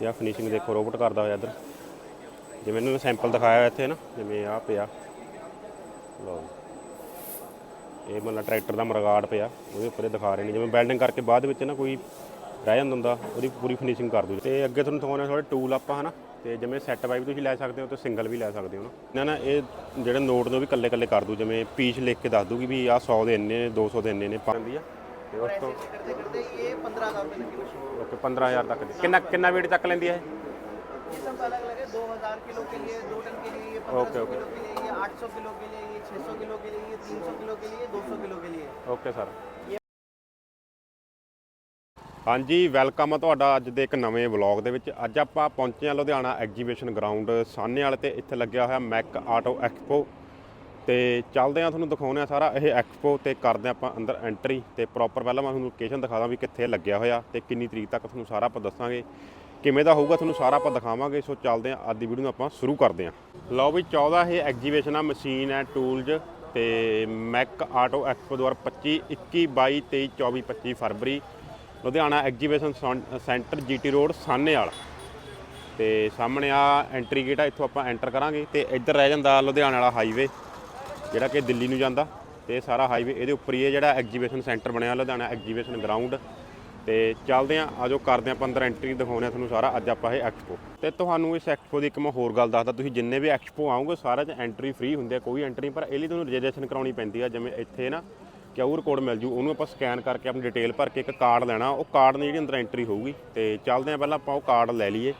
ਤੇ ਆ ਫਿਨਿਸ਼ਿੰਗ ਦੇਖੋ ਰੋਬੋਟ ਕਰਦਾ ਹੋਇਆ ਇੱਧਰ। ਜਿਵੇਂ ਇਹਨਾਂ ਨੇ ਸੈਂਪਲ ਦਿਖਾਇਆ ਹੋਇਆ ਇੱਥੇ ਨਾ, ਜਿਵੇਂ ਆ ਪਿਆ। ਲਓ ਇਹ ਮਤਲਬ ਟਰੈਕਟਰ ਦਾ ਮਰਗਾੜ ਪਿਆ ਉਹਦੇ ਉੱਪਰ ਦਿਖਾ ਰਹੇ ਨੇ। ਜਿਵੇਂ ਵੈਲਡਿੰਗ ਕਰਕੇ ਬਾਅਦ ਵਿੱਚ ਨਾ ਕੋਈ ਰਹਿ ਜਾਂਦਾ ਹੁੰਦਾ, ਉਹਦੀ ਪੂਰੀ ਫਿਨਿਸ਼ਿੰਗ ਕਰ ਦੂ। ਤੇ ਅੱਗੇ ਤੁਹਾਨੂੰ ਦਿਖਾਉਣੇ ਥੋੜੇ ਟੂਲ ਆਪਾਂ, ਹਨਾ? ਤੇ ਜਿਵੇਂ ਸੈੱਟ ਵਾਈ ਵੀ ਤੁਸੀਂ ਲੈ ਸਕਦੇ ਹੋ, ਤੇ ਸਿੰਗਲ ਵੀ ਲੈ ਸਕਦੇ ਹੋ ਨਾ ਨਾ, ਇਹ ਜਿਹੜੇ ਨੋਟ ਨੇ ਉਹ ਵੀ ਕੱਲੇ ਕੱਲੇ ਕਰ ਦੂ। ਜਿਵੇਂ ਪੀਸ ਲਿਖ ਕੇ ਦੱਸ ਦੂਗੀ ਵੀ ਆਹ 100 ਦੇ ਇੰਨੇ ਨੇ 200 ਦੇ ਇੰਨੇ ਨੇ ਪਾਉਂਦੀ ਆ। ਤੇ ਉਸ ਤੋਂ करते करते ये पंद्रह हज़ार रुपये लगी मशीन ਓਕੇ 15000 ਤੱਕ ਦੀ ਕਿੰਨਾ ਕਿੰਨਾ weight ਚੱਕ ਲੈਂਦੀ ਹੈ ये सब अलग अलग है दो हज़ार किलो के लिए दो टन के लिए ये पंद्रह ओके, सौ ओके। किलो के लिए ये आठ सौ किलो के लिए ये छः सौ किलो के लिए ये तीन सौ किलो के लिए दो सौ किलो के लिए ਓਕੇ ਸਰ ਹਾਂਜੀ ਵੈਲਕਮ ਆ ਤੁਹਾਡਾ ਅੱਜ ਦੇ ਇੱਕ ਨਵੇਂ ਵਲੌਗ ਦੇ ਵਿੱਚ ਅੱਜ ਆਪਾਂ ਪਹੁੰਚੇ ਹਾਂ ਲੁਧਿਆਣਾ ਐਗਜੀਬਿਸ਼ਨ ਗਰਾਊਂਡ ਸਾਹਨੇ ਵਾਲੇ ਤੇ ਇੱਥੇ ਲੱਗਿਆ ਹੋਇਆ ਮੈਕ ਆਟੋ ਐਕਸਪੋ ਤੇ ਚੱਲਦੇ ਆ ਤੁਹਾਨੂੰ ਦਿਖਾਉਂਦੇ ਆ ਸਾਰਾ, ਇਹ ਐਕਸਪੋ ਤੇ ਕਰਦੇ ਆ ਆਪਾਂ ਅੰਦਰ ਐਂਟਰੀ ਤੇ ਪ੍ਰੋਪਰ ਪਹਿਲਾਂ ਮੈਂ ਤੁਹਾਨੂੰ ਲੋਕੇਸ਼ਨ ਦਿਖਾ ਦਾਂ ਵੀ ਕਿੱਥੇ ਲੱਗਿਆ ਹੋਇਆ ਤੇ ਕਿੰਨੀ ਤਰੀਕ ਤੱਕ ਤੁਹਾਨੂੰ ਸਾਰਾ ਆਪਾਂ ਦੱਸਾਂਗੇ, ਕਿਵੇਂ ਦਾ ਹੋਊਗਾ ਤੁਹਾਨੂੰ ਸਾਰਾ ਆਪਾਂ ਦਿਖਾਵਾਂਗੇ, ਸੋ ਚੱਲਦੇ ਆ ਅੱਜ ਦੀ ਵੀਡੀਓ ਨੂੰ ਆਪਾਂ ਸ਼ੁਰੂ ਕਰਦੇ ਆ ਲਓ ਵੀ 14 ਇਹ ਐਗਜੀਬਿਸ਼ਨ ਆ ਮਸ਼ੀਨ ਹੈ ਟੂਲਜ਼ ਤੇ ਮੈਕ ਆਟੋ ਐਕਸਪੋ 2025 21 22 23 24 25 ਫਰਵਰੀ, Ludhiana exhibition centre GT road Sahnewal. ਤੇ ਸਾਹਮਣੇ ਆ ਐਂਟਰੀ ਗੇਟ ਆ, ਇੱਥੋਂ ਆਪਾਂ ਐਂਟਰ ਕਰਾਂਗੇ ਤੇ ਇੱਧਰ ਰਹਿ ਜਾਂਦਾ ਲੁਧਿਆਣਾ ਵਾਲਾ ਹਾਈਵੇ ਜਿਹੜਾ ਕਿ ਦਿੱਲੀ ਨੂੰ ਜਾਂਦਾ ਤੇ ਸਾਰਾ ਹਾਈਵੇ ਇਹਦੇ ਉੱਪਰ ਹੀ ਹੈ ਜਿਹੜਾ ਐਗਜੀਬਿਸ਼ਨ ਸੈਂਟਰ ਬਣਿਆ, ਲੁਧਿਆਣਾ ਐਗਜੀਬਿਸ਼ਨ ਗਰਾਊਂਡ ਤੇ ਚੱਲਦੇ ਆ ਆਜੋ ਕਰਦੇ ਆਪਾਂ ਅੰਦਰ ਐਂਟਰੀ ਦਿਖਾਉਂਦੇ ਆ ਤੁਹਾਨੂੰ ਸਾਰਾ, ਅੱਜ ਆਪਾਂ ਇਹ ਐਕਸਪੋ ਤੇ ਤੁਹਾਨੂੰ ਇਸ ਐਕਸਪੋ ਦੀ ਇੱਕ ਮੈਂ ਹੋਰ ਗੱਲ ਦੱਸਦਾ, ਤੁਸੀਂ ਜਿੰਨੇ ਵੀ ਐਕਸਪੋ ਆਉਂਗੇ ਸਾਰਿਆਂ 'ਚ ਐਂਟਰੀ ਫ੍ਰੀ ਹੁੰਦੀ ਹੈ, ਕੋਈ ਐਂਟਰੀ ਪਰ ਇਹ ਲਈ ਤੁਹਾਨੂੰ ਰਜਿਸਟ੍ਰੇਸ਼ਨ ਕਰਾਉਣੀ ਪੈਂਦੀ ਆ, ਜਿਵੇਂ ਇੱਥੇ ਨਾ ਕਿਊਆਰ ਕੋਡ ਮਿਲ ਜੂ, ਉਹਨੂੰ ਆਪਾਂ ਸਕੈਨ ਕਰਕੇ ਆਪਣੀ ਡਿਟੇਲ ਭਰ ਕੇ ਇੱਕ ਕਾਰਡ ਲੈਣਾ, ਉਹ ਕਾਰਡ ਨਾਲ ਜਿਹੜੀ ਅੰਦਰ ਐਂਟਰੀ ਹੋਊਗੀ, ਤੇ ਚੱਲਦੇ ਆ ਪਹਿਲਾਂ ਆਪਾਂ ਉਹ ਕਾਰਡ ਲੈ ਲਈਏ,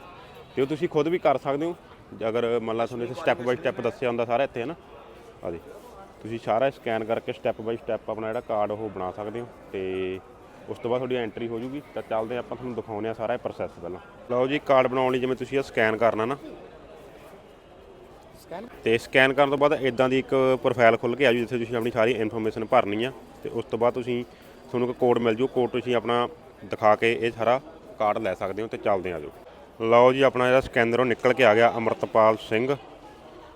ਤੇ ਉਹ ਤੁਸੀਂ ਖੁਦ ਵੀ ਕਰ ਸਕਦੇ ਹੋ ਜੇ ਅਗਰ ਮੰਨ ਲਾ ਤੁਹਾਨੂੰ ਸਟੈਪ ਬਾਈ ਸਟੈਪ ਦੱਸਿਆ ਹੁੰਦਾ ਸਾਰਾ ਇੱਥੇ, ਹੈ ਨਾ? ਆ ਦੇ ਤੁਸੀਂ ਸਾਰਾ ਸਕੈਨ ਕਰਕੇ ਸਟੈਪ ਬਾਈ ਸਟੈਪ ਆਪਣਾ ਜਿਹੜਾ ਕਾਰਡ ਉਹ ਬਣਾ ਸਕਦੇ ਹੋ ਤੇ ਉਸ ਤੋਂ ਬਾਅਦ ਤੁਹਾਡੀ ਐਂਟਰੀ ਹੋ ਜੂਗੀ। ਤਾਂ ਚੱਲਦੇ ਆਪਾਂ ਤੁਹਾਨੂੰ ਦਿਖਾਉਂਦੇ ਆ ਸਾਰਾ ਇਹ ਪ੍ਰੋਸੈਸ ਪਹਿਲਾਂ। ਲਓ ਜੀ ਕਾਰਡ ਬਣਾਉਣ ਲਈ ਜਿਵੇਂ ਤੁਸੀਂ ਇਹ ਸਕੈਨ ਕਰਨਾ ਨਾ। ਸਕੈਨ ਤੇ ਸਕੈਨ ਕਰਨ ਤੋਂ ਬਾਅਦ ਇਦਾਂ ਦੀ ਇੱਕ ਪ੍ਰੋਫਾਈਲ ਖੁੱਲ ਕੇ ਆ ਜੂ ਜਿੱਥੇ ਤੁਸੀਂ ਆਪਣੀ ਸਾਰੀ ਇਨਫੋਰਮੇਸ਼ਨ ਭਰਨੀ ਆ। ਤੇ ਉਸ ਤੋਂ ਬਾਅਦ ਤੁਸੀਂ ਤੁਹਾਨੂੰ ਇੱਕ ਕੋਡ ਮਿਲ ਜੂ। ਕੋਡ ਤੁਸੀਂ ਆਪਣਾ ਦਿਖਾ ਕੇ ਇਹ ਸਾਰਾ ਕਾਰਡ ਲੈ ਸਕਦੇ ਹੋ ਤੇ ਚੱਲਦੇ ਆ ਜੋ। ਲਓ ਜੀ ਆਪਣਾ ਜਿਹੜਾ ਸਕੈਨਰੋਂ ਨਿਕਲ ਕੇ ਆ ਗਿਆ ਅਮਰਤਪਾਲ ਸਿੰਘ।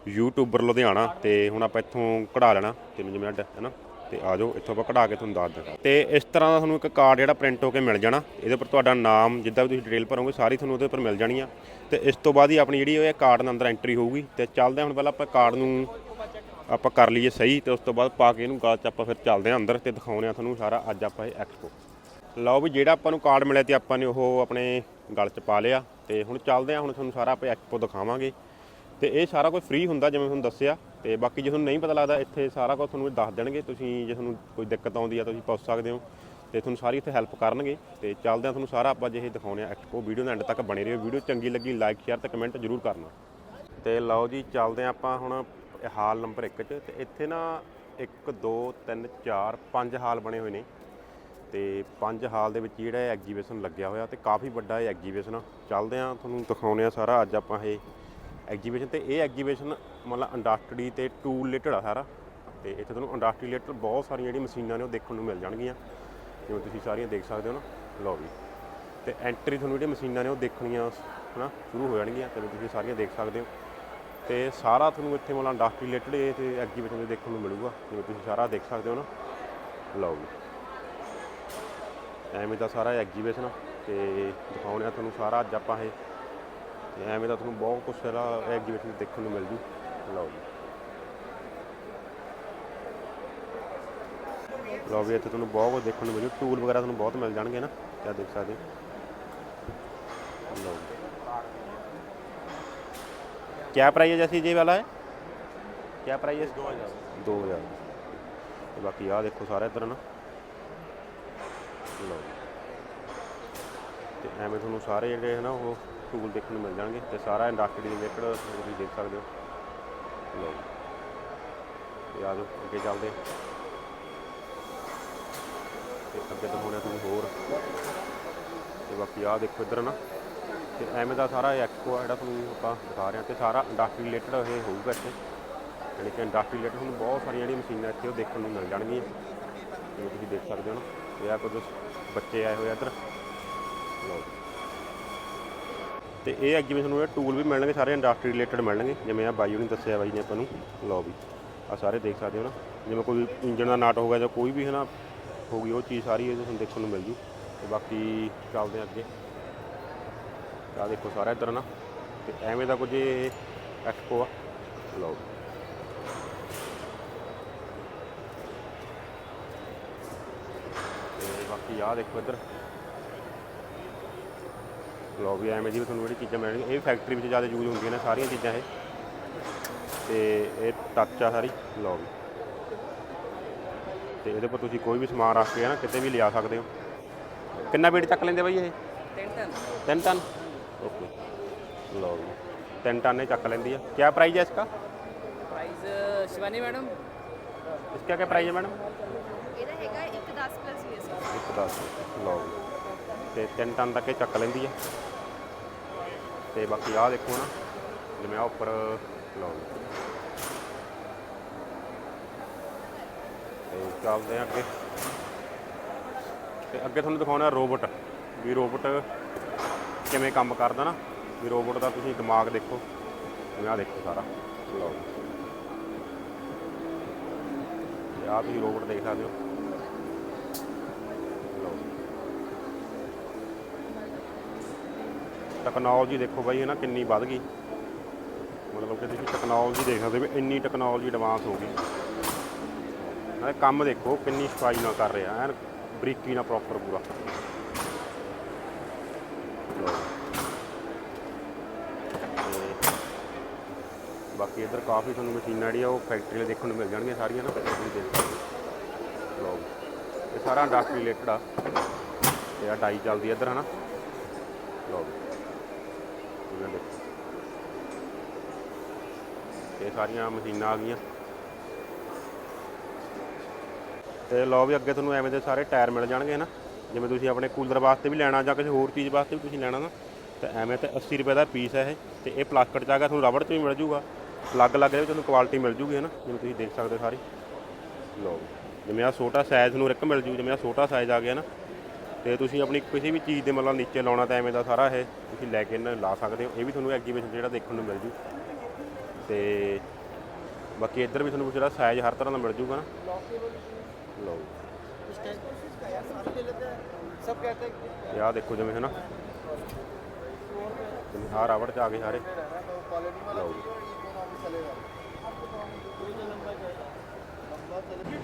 ਯੂਟਿਊਬਰ ਲੁਧਿਆਣਾ ਤੇ ਹੁਣ ਆਪਾਂ ਇੱਥੋਂ ਕਢਾ ਲੈਣਾ ਜਿਵੇਂ ਮਿੰਟ, ਹੈ ਨਾ? ਤੇ ਆ ਜਾਓ, ਇੱਥੋਂ ਆਪਾਂ ਕਢਾ ਕੇ ਤੁਹਾਨੂੰ ਦੱਸ ਦਿੰਦਾ ਤੇ ਇਸ ਤਰ੍ਹਾਂ ਦਾ ਤੁਹਾਨੂੰ ਇੱਕ ਕਾਰਡ ਜਿਹੜਾ ਪ੍ਰਿੰਟ ਹੋ ਕੇ ਮਿਲ ਜਾਣਾ, ਇਹਦੇ ਉੱਪਰ ਤੁਹਾਡਾ ਨਾਮ, ਜਿੱਦਾਂ ਵੀ ਤੁਸੀਂ ਡਿਟੇਲ ਭਰੋਗੇ, ਸਾਰੀ ਤੁਹਾਨੂੰ ਉਹਦੇ ਉੱਪਰ ਮਿਲ ਜਾਣੀ ਆ ਤੇ ਇਸ ਤੋਂ ਬਾਅਦ ਹੀ ਆਪਣੀ ਜਿਹੜੀ ਇਹ ਕਾਰਡ ਦੇ ਅੰਦਰ ਐਂਟਰੀ ਹੋਊਗੀ। ਤੇ ਚੱਲਦੇ ਹਾਂ, ਹੁਣ ਪਹਿਲਾਂ ਆਪਾਂ ਕਾਰਡ ਨੂੰ ਆਪਾਂ ਕਰ ਲਈਏ ਸਹੀ, ਤੇ ਉਸ ਤੋਂ ਬਾਅਦ ਪਾ ਕੇ ਇਹਨੂੰ ਗਲ 'ਚ ਆਪਾਂ ਫਿਰ ਚੱਲਦੇ ਹਾਂ ਅੰਦਰ ਤੇ ਦਿਖਾਉਂਦੇ ਆ ਤੁਹਾਨੂੰ ਸਾਰਾ ਅੱਜ ਆਪਾਂ ਇਹ ਐਕਸਪੋ ਲਓ ਵੀ ਜਿਹੜਾ ਆਪਾਂ ਨੂੰ ਕਾਰਡ ਮਿਲਿਆ ਤੇ ਆਪਾਂ ਨੇ ਉਹ ਆਪਣੇ ਗਲ 'ਚ ਪਾ ਲਿਆ। ਤੇ ਹੁਣ ਚੱਲਦੇ ਆ ਹੁਣ ਤੁਹਾਨੂੰ ਸਾਰਾ ਆਪਾਂ ਐਕਸਪੋ ਦਿਖਾਵਾਂਗੇ। ਤੇ ਇਹ ਸਾਰਾ ਕੁਝ ਫ੍ਰੀ ਹੁੰਦਾ ਜਿਵੇਂ ਤੁਹਾਨੂੰ ਦੱਸਿਆ ਤੇ ਬਾਕੀ ਜੇ ਤੁਹਾਨੂੰ ਨਹੀਂ ਪਤਾ ਲੱਗਦਾ, ਇੱਥੇ ਸਾਰਾ ਕੁਝ ਤੁਹਾਨੂੰ ਇਹ ਦੱਸ ਦੇਣਗੇ। ਤੁਸੀਂ ਜੇ ਤੁਹਾਨੂੰ ਕੋਈ ਦਿੱਕਤ ਆਉਂਦੀ ਆ ਤੁਸੀਂ ਪੁੱਛ ਸਕਦੇ ਹੋ ਤੇ ਤੁਹਾਨੂੰ ਸਾਰੀ ਇੱਥੇ ਹੈਲਪ ਕਰਨਗੇ। ਤੇ ਚੱਲਦੇ ਆ ਤੁਹਾਨੂੰ ਸਾਰਾ ਆਪਾਂ ਜੇ ਇਹ ਦਿਖਾਉਂਦੇ ਆ ਐਕਸਪੋ ਵੀਡੀਓ ਦੇ ਐਂਡ ਤੱਕ ਬਣੇ ਰਹੋ। ਵੀਡੀਓ ਚੰਗੀ ਲੱਗੀ ਲਾਈਕ ਸ਼ੇਅਰ ਤੇ ਕਮੈਂਟ ਜ਼ਰੂਰ ਕਰਨਾ। ਤੇ ਲਓ ਜੀ, ਚੱਲਦੇ ਆ ਆਪਾਂ ਹੁਣ ਹਾਲ ਨੰਬਰ 1 'ਚ। ਤੇ ਇੱਥੇ ਨਾ 1 2 3 4 5 ਹਾਲ ਬਣੇ ਹੋਏ ਨੇ। ਤੇ ਪੰਜ ਹਾਲ ਦੇ ਵਿੱਚ ਜਿਹੜਾ ਇਹ ਐਗਜੀਬਿਸ਼ਨ ਲੱਗਿਆ ਹੋਇਆ ਤੇ ਕਾਫੀ ਵੱਡਾ ਇਹ ਐਗਜੀਬਿਸ਼ਨ ਆ। ਚੱਲਦੇ ਆ ਤੁਹਾਨੂੰ ਦਿਖਾਉਂਦੇ ਆ ਸਾਰਾ। ਅੱਜ ਆਪਾਂ ਇਹ ਐਗਜੀਬਿਸ਼ਨ ਤੇ ਇਹ ਐਗਜੀਬਿਸ਼ਨ ਮਤਲਬ ਇੰਡਸਟਰੀ ਤੇ ਟੂਲ ਰਿਲੇਟਡ ਆ ਸਾਰਾ। ਤੇ ਇੱਥੇ ਤੁਹਾਨੂੰ ਇੰਡਸਟਰੀ ਰਿਲੇਟਡ ਬਹੁਤ ਸਾਰੀਆਂ ਜਿਹੜੀਆਂ ਮਸ਼ੀਨਾਂ ਨੇ ਉਹ ਦੇਖਣ ਨੂੰ ਮਿਲ ਜਾਣਗੀਆਂ। ਜਿਵੇਂ ਤੁਸੀਂ ਸਾਰੀਆਂ ਦੇਖ ਸਕਦੇ ਹੋ ਨਾ, ਲਓ ਵੀ ਤੇ ਐਂਟਰੀ ਤੁਹਾਨੂੰ ਜਿਹੜੀਆਂ ਮਸ਼ੀਨਾਂ ਨੇ ਉਹ ਦੇਖਣੀਆਂ, ਹਨਾ, ਸ਼ੁਰੂ ਹੋ ਜਾਣਗੀਆਂ। ਤੇ ਤੁਸੀਂ ਸਾਰੀਆਂ ਦੇਖ ਸਕਦੇ ਹੋ। ਤੇ ਸਾਰਾ ਤੁਹਾਨੂੰ ਇੱਥੇ ਮਤਲਬ ਇੰਡਸਟਰੀ ਰਿਲੇਟਡ ਇਹ ਤੇ ਐਗਜੀਬਿਸ਼ਨ ਦੇ ਦੇਖਣ ਨੂੰ ਮਿਲੂਗਾ। ਜਿਵੇਂ ਤੁਸੀਂ ਸਾਰਾ ਦੇਖ ਸਕਦੇ ਹੋ ਨਾ। ਲਓ ਵੀ ਐਵੇਂ ਦਾ ਸਾਰਾ ਐਗਜੀਬਿਸ਼ਨ ਤੇ ਦਿਖਾਉਂਦੇ ਆ ਤੁਹਾਨੂੰ ਸਾਰਾ ਅੱਜ ਆਪਾਂ ਇਹ ਐਵੇਂ ਦਾ ਤੁਹਾਨੂੰ ਬਹੁਤ ਕੁਝ ਸਾਰਾ ਐਗਜੀਬਿਸ਼ਨ ਦੇਖਣ ਨੂੰ ਮਿਲ ਜੂ ਲਓ ਜੀ ਲਓ ਵੀ ਇੱਥੇ ਤੁਹਾਨੂੰ ਬਹੁਤ ਕੁਝ ਦੇਖਣ ਨੂੰ ਮਿਲ ਜੂ ਟੂਲ ਵਗੈਰਾ ਤੁਹਾਨੂੰ ਬਹੁਤ ਮਿਲ ਜਾਣਗੇ ਨਾ ਕਿਆ ਦੇਖ ਸਕਦੇ ਹੋ ਲਓ ਜੀ क्या प्राइस है जैसे ये वाला है क्या प्राइस है दो हज़ार दो हज़ार ਤੇ ਬਾਕੀ ਆ ਦੇਖੋ ਸਾਰਾ ਇੱਧਰ ਨਾ ਲਓ ਜੀ। ਤੇ ਐਵੇਂ ਤੁਹਾਨੂੰ ਸਾਰੇ ਜਿਹੜੇ ਹੈ ਨਾ ਉਹ ਟੂਲ ਦੇਖਣ ਨੂੰ ਮਿਲ ਜਾਣਗੇ ਤੇ ਸਾਰਾ ਇੰਡਸਟਰੀ ਦੇ ਰਿਲੇਟਡ ਤੁਸੀਂ ਦੇਖ ਸਕਦੇ ਹੋ। ਲਓ ਤੇ ਆ ਜਾਓ, ਅੱਗੇ ਚੱਲਦੇ। ਹਾਂ। ਤੇ ਅੱਗੇ ਤਾਂ ਹੋਣਾ ਤੁਹਾਨੂੰ ਹੋਰ। ਤੇ ਬਾਕੀ ਆ ਦੇਖੋ ਇੱਧਰ ਨਾ। ਤੇ ਐਵੇਂ ਦਾ ਸਾਰਾ ਐਕਸਪੋ ਆ ਜਿਹੜਾ ਤੁਹਾਨੂੰ ਆਪਾਂ ਦਿਖਾ ਰਹੇ ਹਾਂ। ਤੇ ਸਾਰਾ ਇੰਡਸਟਰੀ ਰਿਲੇਟਡ ਇਹ ਹੋਊਗਾ ਇੱਥੇ। ਯਾਨੀ ਕਿ ਇੰਡਸਟਰੀ ਰਿਲੇਟਡ ਤੁਹਾਨੂੰ ਬਹੁਤ ਸਾਰੀਆਂ ਜਿਹੜੀਆਂ ਮਸ਼ੀਨਾਂ ਇੱਥੇ ਉਹ ਦੇਖਣ ਨੂੰ ਮਿਲ ਜਾਣਗੀਆਂ। ਜਿਵੇਂ ਤੁਸੀਂ ਦੇਖ ਸਕਦੇ ਹੋ ਨਾ। ਤੇ ਆ ਕੁਝ ਬੱਚੇ ਆਏ ਹੋਏ ਆ ਇੱਧਰ। ਲਓ ਤੇ ਇਹ ਐਗਜੀਬਿਸ਼ਨ ਨੂੰ ਇਹ ਟੂਲ ਵੀ ਮਿਲਣਗੇ, ਸਾਰੇ ਇੰਡਸਟਰੀ ਰਿਲੇਟਡ ਮਿਲਣਗੇ। ਜਿਵੇਂ ਆ ਬਾਈ ਨੇ ਦੱਸਿਆ ਬਾਈ ਨੇ ਆਪਾਂ ਨੂੰ, ਲਓ ਵੀ ਆ ਸਾਰੇ ਦੇਖ ਸਕਦੇ ਹੋ ਨਾ। ਜਿਵੇਂ ਕੋਈ ਇੰਜਨ ਦਾ ਨਾਟ ਹੋਊਗਾ ਜਾਂ ਕੋਈ ਵੀ ਹੈ ਨਾ, ਹੋ ਗਈ ਉਹ ਚੀਜ਼ ਸਾਰੀ ਇਹ ਤੁਹਾਨੂੰ ਦੇਖਣ ਨੂੰ ਮਿਲ ਜੂ। ਤੇ ਬਾਕੀ ਚੱਲਦੇ ਹਾਂ ਅੱਗੇ। ਆ ਦੇਖੋ ਸਾਰਾ ਇੱਧਰ ਨਾ, ਤੇ ਐਵੇਂ ਦਾ ਕੁਝ ਐਕਸਪੋ ਆ। ਲਓ ਤੇ ਬਾਕੀ ਆ ਦੇਖੋ ਇੱਧਰ। ਲੋ ਵੀ ਐਵੇਂ ਜਿਵੇਂ ਤੁਹਾਨੂੰ ਜਿਹੜੀ ਚੀਜ਼ਾਂ ਮਿਲਣਗੀਆਂ ਇਹ ਫੈਕਟਰੀ ਵਿੱਚ ਜ਼ਿਆਦਾ ਯੂਜ਼ ਹੁੰਦੀਆਂ ਨੇ ਸਾਰੀਆਂ ਚੀਜ਼ਾਂ ਇਹ। ਤੇ ਇਹ ਟੱਚ ਆ ਸਾਰੀ ਲਓ ਵੀ। ਤੇ ਇਹਦੇ ਪਰ ਤੁਸੀਂ ਕੋਈ ਵੀ ਸਮਾਨ ਰੱਖ ਕੇ ਨਾ ਕਿਤੇ ਵੀ ਲਿਆ ਸਕਦੇ ਹੋ। ਕਿੰਨਾ ਵੇਟ ਚੱਕ ਲੈਂਦੇ ਬਾਈ ਇਹ? 3 ਟਨ। 3 ਟਨ? ਓਕੇ। ਲਓ ਜੀ 3 ਟਨ ਇਹ ਚੱਕ ਲੈਂਦੀ ਆ। ਕੀ ਪ੍ਰਾਈਸ ਹੈ ਇਸਕਾ? ਪ੍ਰਾਈਸ ਸ਼ਿਵਾਨੀ ਮੈਡਮ ਇਸਕਾ ਕੀ ਪ੍ਰਾਈਸ ਹੈ ਮੈਡਮ ਇਹਦਾ ਹੈਗਾ 110 ਪਲੱਸ ਵੀਐਸਆਰ 110 ਲਓ ਜੀ ਤੇ ਤਿੰਨ ਟਨ ਤੱਕ ਇਹ ਚੱਕ ਲੈਂਦੀ ਹੈ ਤੇ ਬਾਕੀ ਆਹ ਦੇਖੋ ਨਾ ਜਿਵੇਂ ਆ ਉੱਪਰ ਲਓ ਜੀ ਤੇ ਚੱਲਦੇ ਆ ਅੱਗੇ। ਤੇ ਅੱਗੇ ਤੁਹਾਨੂੰ ਦਿਖਾਉਣਾ ਰੋਬੋਟ ਵੀ ਰੋਬੋਟ ਕਿਵੇਂ ਕੰਮ ਕਰਦਾ ਨਾ। ਵੀ ਰੋਬੋਟ ਦਾ ਤੁਸੀਂ ਦਿਮਾਗ ਦੇਖੋ। ਜਿਵੇਂ ਆਹ ਦੇਖੋ ਸਾਰਾ। ਲਓ। ਜੀ ਆਹ ਤੁਸੀਂ ਰੋਬੋਟ ਦੇਖ ਸਕਦੇ ਹੋ। ਟੈਕਨੋਲੋਜੀ ਦੇਖੋ ਬਾਈ ਹੈ ਨਾ ਕਿੰਨੀ ਵੱਧ ਗਈ। ਮਤਲਬ ਕਿ ਤੁਸੀਂ ਟੈਕਨੋਲੋਜੀ ਦੇਖ ਸਕਦੇ ਹੋ ਵੀ ਇੰਨੀ ਟੈਕਨੋਲੋਜੀ ਐਡਵਾਂਸ ਹੋ ਗਈ। ਨਾਲੇ ਕੰਮ ਦੇਖੋ, ਕਿੰਨੀ ਸਫ਼ਾਈ ਨਾਲ ਕਰ ਰਿਹਾ, ਐਨ ਬਰੀਕੀ ਨਾਲ ਪ੍ਰੋਪਰ ਪੂਰਾ। ਲਓ। ਬਾਕੀ ਇੱਧਰ ਕਾਫੀ ਤੁਹਾਨੂੰ ਮਸ਼ੀਨਾਂ ਜਿਹੜੀਆਂ ਉਹ ਫੈਕਟਰੀ ਦੇਖਣ ਨੂੰ ਮਿਲ ਜਾਣਗੀਆਂ ਸਾਰੀਆਂ ਨਾ ਫੈਕਟਰੀ ਦੇਖ ਸਕਦੇ ਹੋ ਇਹ ਸਾਰਾ ਇੰਡਸਟਰੀ ਰਿਲੇਟਡ ਆ। ਤੇ ਆ ਡਾਈ ਚੱਲਦੀ ਆ ਇੱਧਰ, ਹਨਾ। ਲਓ ਇਹਨਾਂ ਦੇਖੋ ਇਹ ਸਾਰੀਆਂ ਮਸ਼ੀਨਾਂ ਆ ਗਈਆਂ। ਤੇ ਲਓ ਵੀ ਅੱਗੇ ਤੁਹਾਨੂੰ ਐਵੇਂ ਦੇ ਸਾਰੇ ਟਾਇਰ ਮਿਲ ਜਾਣਗੇ ਨਾ ਜਿਵੇਂ ਤੁਸੀਂ ਆਪਣੇ ਕੂਲਰ ਵਾਸਤੇ ਵੀ ਲੈਣਾ ਜਾਂ ਕਿਸੇ ਹੋਰ ਚੀਜ਼ ਵਾਸਤੇ ਵੀ ਤੁਸੀਂ ਲੈਣਾ ਨਾ, ਤਾਂ ਐਵੇਂ ਤੇ 80 ਰੁਪਏ ਦਾ ਪੀਸ ਹੈ ਇਹ। ਤੇ ਇਹ ਪਲਾਸਟਿਕ ਚ ਆ ਗਿਆ, ਤੁਹਾਨੂੰ ਰਬੜ ਚ ਵੀ ਮਿਲ ਜੂਗਾ ਅਲੱਗ-ਅਲੱਗ ਦੇ ਵਿੱਚ ਤੁਹਾਨੂੰ ਕੁਆਲਿਟੀ ਮਿਲ ਜੂਗੀ ਹੈ ਨਾ ਜਿਵੇਂ ਤੁਸੀਂ ਦੇਖ ਸਕਦੇ ਹੋ ਸਾਰੀ। ਲਓ ਜਿਵੇਂ ਆ ਛੋਟਾ ਸਾਈਜ਼ ਨੂੰ ਰਿਕ ਮਿਲ ਜੂ, ਜਿਵੇਂ ਆ ਛੋਟਾ ਸਾਈਜ਼ ਆ ਗਿਆ ਨਾ ਤੇ ਤੁਸੀਂ ਆਪਣੀ ਕਿਸੇ ਵੀ ਚੀਜ਼ ਦੇ ਮਤਲਬ ਨੀਚੇ ਲਾਉਣਾ ਤਾਂ ਐਵੇਂ ਦਾ ਸਾਰਾ ਇਹ ਤੁਸੀਂ ਲੈ ਕੇ ਇਹਨਾਂ ਨੂੰ ਲਾ ਸਕਦੇ ਹੋ। ਇਹ ਵੀ ਤੁਹਾਨੂੰ ਐਗਜੀਬਿਸ਼ਨ ਜਿਹੜਾ ਦੇਖਣ ਨੂੰ ਮਿਲ ਜੂ। ਤੇ ਬਾਕੀ ਇੱਧਰ ਵੀ ਤੁਹਾਨੂੰ ਜਿਹੜਾ ਸਾਈਜ਼ ਹਰ ਤਰ੍ਹਾਂ ਦਾ ਮਿਲ ਜੂਗਾ ਨਾ। ਲਓ ਸਭ ਦੇਖੋ ਜਿਵੇਂ ਹੈ ਨਾ ਹਰ ਰਾਵੜ ਚ ਆ ਗਏ ਸਾਰੇ। ਲਓ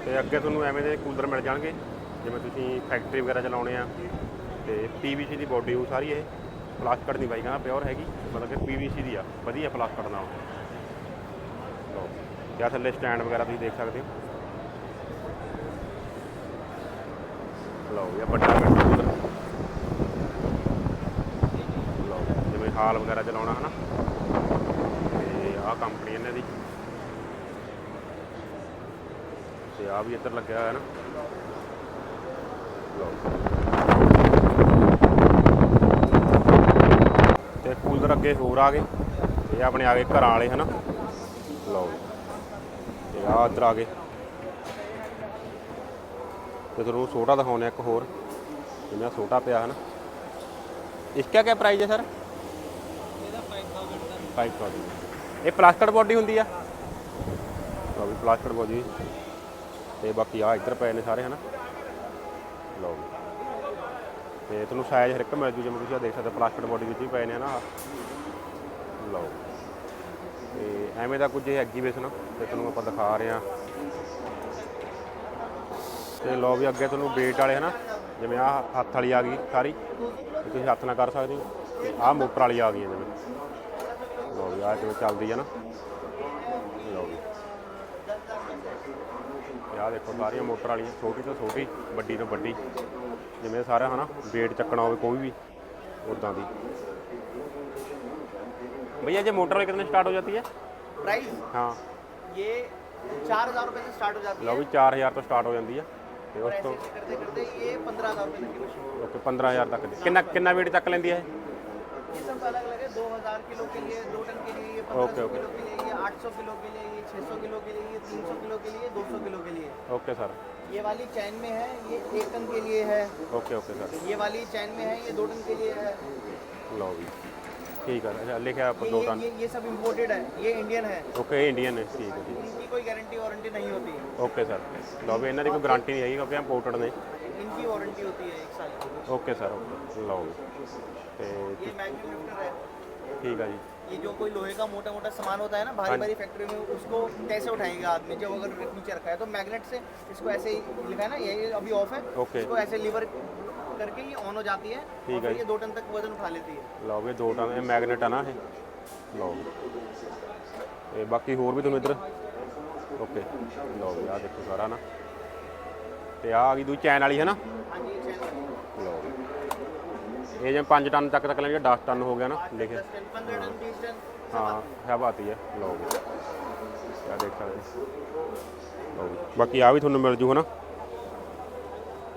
ਤੇ ਅੱਗੇ ਤੁਹਾਨੂੰ ਐਵੇਂ ਦੇ ਕੂਲਰ ਮਿਲ ਜਾਣਗੇ। ਜਿਵੇਂ ਤੁਸੀਂ ਫੈਕਟਰੀ ਵਗੈਰਾ ਚਲਾਉਣੇ ਆ ਤੇ ਪੀਵੀਸੀ ਦੀ ਬੋਡੀ ਉਹ ਸਾਰੀ ਇਹ ਪਲਾਸਟਿਕ ਦੀ ਬਾਈ, ਕਹਿੰਦਾ ਪਿਓਰ ਹੈਗੀ, ਮਤਲਬ ਕਿ ਪੀਵੀਸੀ ਦੀ ਆ, ਵਧੀਆ ਪਲਾਸਟਿਕ ਨਾਲ ਲਓ, ਜਾਂ ਥੱਲੇ ਸਟੈਂਡ ਵਗੈਰਾ ਤੁਸੀਂ ਦੇਖ ਸਕਦੇ ਹੋ। ਲਓ ਇਹ ਵੱਡਾ ਕੂਲਰ ਲਓ। ਜਿਵੇਂ ਹਾਲ ਵਗੈਰਾ ਚਲਾਉਣਾ, ਹਨਾ? ਤੇ ਆਹ ਕੰਪਨੀ ਇਹਨਾਂ ਦੀ। ਤੇ ਆ ਵੀ ਇੱਧਰ ਲੱਗਿਆ ਹੋਇਆ ਨਾ। ਤੇ ਕੂਲਰ ਅੱਗੇ ਹੋਰ ਆ ਗਏ। ਇਹ ਆਪਣੇ ਆ ਗਏ ਘਰਾਂ ਵਾਲੇ ਹਨਾ। ਲਓ ਤੇ ਆ ਇੱਧਰ ਆ ਗਏ। ਤੇ ਤੁਹਾਨੂੰ ਛੋਟਾ ਦਿਖਾਉਣੇ ਇੱਕ ਹੋਰ। ਜਿਵੇਂ ਛੋਟਾ ਪਿਆ ਹਨਾ। ਇਸ ਦਾ ਕੀ ਪ੍ਰਾਈਸ ਹੈ ਸਰ? ਇਹ ਪਲਾਸਟਿਕ ਬੋਡੀ ਹੁੰਦੀ ਆ। ਲਓ ਵੀ ਪਲਾਸਟਿਕ ਬੋਡੀ ਤੇ ਬਾਕੀ ਆ ਇੱਧਰ ਪਏ ਨੇ ਸਾਰੇ ਹਨਾ। ਲਓ ਵੀ। ਤੇ ਤੁਹਾਨੂੰ ਸਾਈਜ਼ ਹਰ ਇੱਕ ਮਿਲ ਜੂ, ਜਿਵੇਂ ਤੁਸੀਂ ਆ ਦੇਖ ਸਕਦੇ ਪਲਾਸਟਿਕ ਬੋਡੀ ਵਿੱਚ ਵੀ ਪਏ ਨੇ ਨਾ। ਆਹ। ਲਓ। ਤੇ ਐਵੇਂ ਦਾ ਕੁਝ ਐਗਜੀਬਿਸ਼ਨ ਤੇ ਤੁਹਾਨੂੰ ਆਪਾਂ ਦਿਖਾ ਰਹੇ ਹਾਂ। ਤੇ ਲਓ ਵੀ ਅੱਗੇ ਤੁਹਾਨੂੰ ਵੇਟ ਵਾਲੇ, ਹਨਾ, ਜਿਵੇਂ ਆ ਹੱਥ ਵਾਲੀ ਆ ਗਈ ਸਾਰੀ, ਤੇ ਤੁਸੀਂ ਹੱਥ ਨਾਲ ਕਰ ਸਕਦੇ ਹੋ। ਤੇ ਆਹ ਮੋਟਰ ਵਾਲੀ ਆ ਗਈ ਹੈ, ਜਿਵੇਂ। ਲਓ ਵੀ ਆਹ ਜਿਵੇਂ ਚੱਲਦੀ ਹੈ ਨਾ ਲਓ ਵੀ ਤੇ ਆਹ ਦੇਖੋ ਸਾਰੀਆਂ ਮੋਟਰ ਵਾਲੀਆਂ ਛੋਟੀ ਤੋਂ ਛੋਟੀ ਵੱਡੀ ਤੋਂ ਵੱਡੀ ਜਿਵੇਂ ਸਾਰਾ ਹਨਾ ਵੇਟ ਚੱਕਣਾ ਹੋਵੇ ਕੋਈ ਵੀ ਉਦਾਂ ਦੀ भैया ये मोटर वाली कितने स्टार्ट हो जाती है प्राइस हाँ ये चार हजार रुपये से स्टार्ट हो जाती लो है भी चार हज़ार तो स्टार्ट हो जाती है ਤੇ और ਉਸ ऐसे ਤੋਂ ऐसे करते करते ये पंद्रह हजार रुपये तक की मशीन ओके 15000 ਤੱਕ ਦੀ। ਕਿੰਨਾ ਕਿੰਨਾ weight ਚੱਕ ਲੈਂਦੀ ਹੈ ਇਹ ये सब अलग अलग है। दो हज़ार किलो के लिए दो टन के लिए ये पंद्रह सौ किलो के लिए ये आठ सौ किलो के लिए ये छः सौ किलो के लिए ये तीन सौ किलो के लिए दो सौ किलो के लिए। ओके सर ये वाली चैन में है ये एक टन के लिए है। ओके ओके सर ये वाली चैन में है ये दो टन के लिए है। लो ठीक है अच्छा, लिखे आप दो टन। ये, ये सब इम्पोर्टेड है ये इंडियन है। ओके इंडियन है ठीक है इनकी कोई गारंटी वारंटी नहीं होती। ओके सर लो इन्हें कोई गारंटी नहीं है क्योंकि हम पोर्टेड इनकी वारंटी होती है एक साल की। ओके सर ओके लो ये मैग्नम है। ठीक है जी। ये जो कोई लोहे का मोटा मोटा सामान होता है ना भारी हाँ भारी फैक्ट्री में उसको कैसे उठाएगा आदमी? जब अगर नीचे रखा है तो मैग्नेट से इसको ऐसे ही लिखा है ना ये अभी ऑफ़ है। ओके। इसको ऐसे लीवर करके ये ऑन हो जाती है ठीक है ये दो टन तक वज़न उठा लेती है। लो ये दो टन मैग्नेट है ना है लो बाकी होर भी तुम इधर? ओके लो यार देखो सारा ना। ਤੇ ਆ ਗਈ ਦੂ ਚੈਨ ਵਾਲੀ ਹੈ ਨਾ ਇਹ ਜਿਵੇਂ 5 ਟਨ ਤੱਕ ਤੱਕ ਲੈਣਗੇ 10 ਟਨ ਹੋ ਗਿਆ ਨਾ ਲਿਖਿਆ 15 ਟਨ 20 ਹਾਂ ਹੈ ਬਾਤ ਹੈ ਲਓ ਜੀ। ਆ ਦੇਖ ਸਕਦੇ ਲਓ ਬਾਕੀ ਆ ਵੀ ਤੁਹਾਨੂੰ ਮਿਲ ਜੂ ਨਾ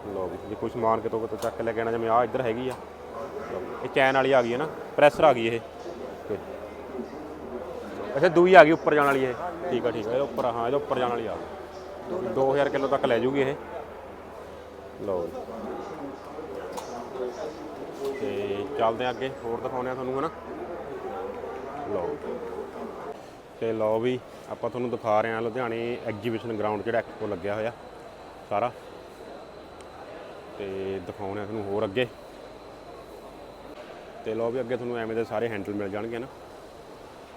ਲਓ ਜੀ। ਜੇ ਕੋਈ ਸਮਾਨ ਕਿਤੋਂ ਕਿਤੋਂ ਚੱਕ ਲੈ ਕੇ ਆਣਾ ਜਿਵੇਂ ਆ ਇੱਧਰ ਹੈਗੀ ਆ। ਇਹ ਚੈਨ ਵਾਲੀ ਆ ਗਈ ਹੈ ਨਾ ਪ੍ਰੈਸਰ ਆ ਗਈ ਇਹ। ਅੱਛਾ ਦੂਈ ਆ ਗਈ ਉੱਪਰ ਜਾਣ ਵਾਲੀ ਇਹ। ਠੀਕ ਆ ਠੀਕ ਆ। ਇਹ ਉੱਪਰ ਹਾਂ ਇਹਦੇ ਉੱਪਰ ਜਾਣ ਵਾਲੀ ਆ। 2000 ਕਿਲੋ ਤੱਕ ਲੈ ਜੂਗੀ ਇਹ। ਲਓ ਜੀ। ਤੇ ਚੱਲਦੇ ਆ ਅੱਗੇ, ਹੋਰ ਦਿਖਾਉਂਦੇ ਆ ਤੁਹਾਨੂੰ, ਹਨਾ? ਲਓ ਤੇ ਲਓ ਵੀ, ਆਪਾਂ ਤੁਹਾਨੂੰ ਦਿਖਾ ਰਹੇ ਹਾਂ ਲੁਧਿਆਣੇ ਐਗਜੀਬਿਸ਼ਨ ਗਰਾਊਂਡ ਜਿਹੜਾ ਐਕਸਪੋ ਲੱਗਿਆ ਹੋਇਆ ਸਾਰਾ। ਤੇ ਦਿਖਾਉਂਦੇ ਆ ਤੁਹਾਨੂੰ ਹੋਰ ਅੱਗੇ। ਤੇ ਲਓ ਵੀ ਅੱਗੇ ਤੁਹਾਨੂੰ ਐਵੇਂ ਦੇ ਸਾਰੇ ਹੈਂਡਲ ਮਿਲ ਜਾਣਗੇ ਨਾ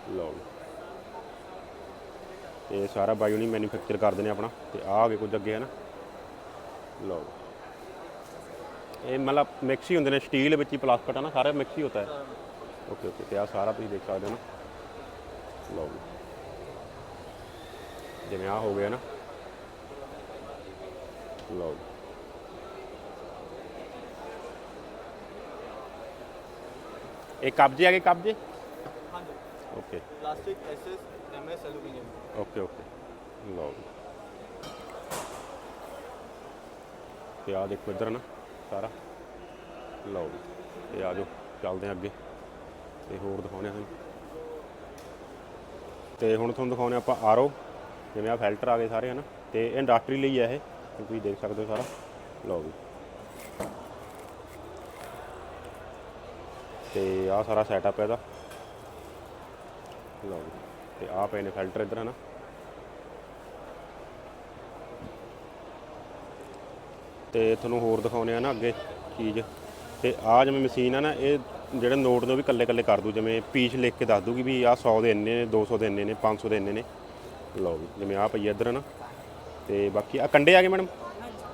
ਲਓ ਵੀ। ਤੇ ਇਹ ਸਾਰਾ ਬਾਈ ਉਹਨੀ ਮੈਨੂਫੈਕਚਰ ਕਰਦੇ ਨੇ ਆਪਣਾ। ਤੇ ਆਹ ਗਏ ਕੁਝ ਅੱਗੇ ਹੈ ਨਾ ਲਓ ਇਹ ਮਤਲਬ ਮਿਕਸ ਹੀ ਹੁੰਦੇ ਨੇ ਸਟੀਲ ਵਿੱਚ ਹੀ ਪਲਾਸਟਿਕ ਆ ਨਾ ਸਾਰਾ ਮਿਕਸ ਹੀ ਹੁੰਦਾ ਹੈ ਓਕੇ ਓਕੇ ਤੇ ਆ ਸਾਰਾ ਤੁਸੀਂ ਦੇਖ ਸਕਦੇ ਹੋ ਨਾ ਲਓ ਜੀ ਜਿਵੇਂ ਆ ਹੋ ਗਿਆ ਨਾ ਲਓ ਜੀ। ਇਹ ਕਬਜੇ ਆ ਗਏ ਕਬਜੇ हाँ जी okay plastic S S M S aluminium okay okay ਲਓ ਜੀ ਤੇ ਆ ਦੇਖੋ ਇੱਧਰ ਨਾ ਸਾਰਾ। ਲਓ ਜੀ ਤੇ ਆ ਜਾਓ, ਚੱਲਦੇ ਹਾਂ ਅੱਗੇ। ਤੇ ਹੋਰ ਦਿਖਾਉਂਦੇ ਹਾਂ ਤੁਹਾਨੂੰ। ਤੇ ਹੁਣ ਤੁਹਾਨੂੰ ਦਿਖਾਉਂਦੇ ਹਾਂ ਆਪਾਂ ਆਰਓ, ਜਿਵੇਂ ਆ ਫਿਲਟਰ ਆ ਗਏ ਸਾਰੇ, ਹਨਾ? ਤੇ ਇਹ ਇੰਡਸਟਰੀ ਲਈ ਆ ਇਹ। ਤੁਸੀਂ ਦੇਖ ਸਕਦੇ ਹੋ ਸਾਰਾ। ਲਓ ਜੀ। ਤੇ ਆ ਸਾਰਾ ਸੈਟਅਪ ਹੈ ਇਹਦਾ। ਲਓ ਜੀ। ਤੇ ਆ ਪਏ ਨੇ ਫਿਲਟਰ ਇੱਧਰ, ਹਨਾ? ਤੇ ਤੁਹਾਨੂੰ ਹੋਰ ਦਿਖਾਉਨੇ ਆ ਨਾ ਅੱਗੇ ਚੀਜ਼। ਤੇ ਆ ਜਿਵੇਂ ਮਸ਼ੀਨ ਆ ਨਾ ਇਹ ਜਿਹੜੇ ਨੋਟ ਨੇ ਉਹ ਵੀ ਕੱਲੇ ਕੱਲੇ ਕਰ ਦੂ ਜਿਵੇਂ ਪੀਸ ਲਿਖ ਕੇ ਦੱਸ ਦੂਗੀ ਵੀ ਆ 100 ਦੇ ਇੰਨੇ ਨੇ 200 ਦੇ ਇੰਨੇ ਨੇ 500 ਦੇ ਇੰਨੇ ਨੇ। ਲਓ ਵੀ ਜਿਵੇਂ ਆ ਪਈ ਇੱਧਰ ਨਾ। ਤੇ ਬਾਕੀ ਆ ਕੰਡੇ ਆ ਗਏ ਮੈਡਮ?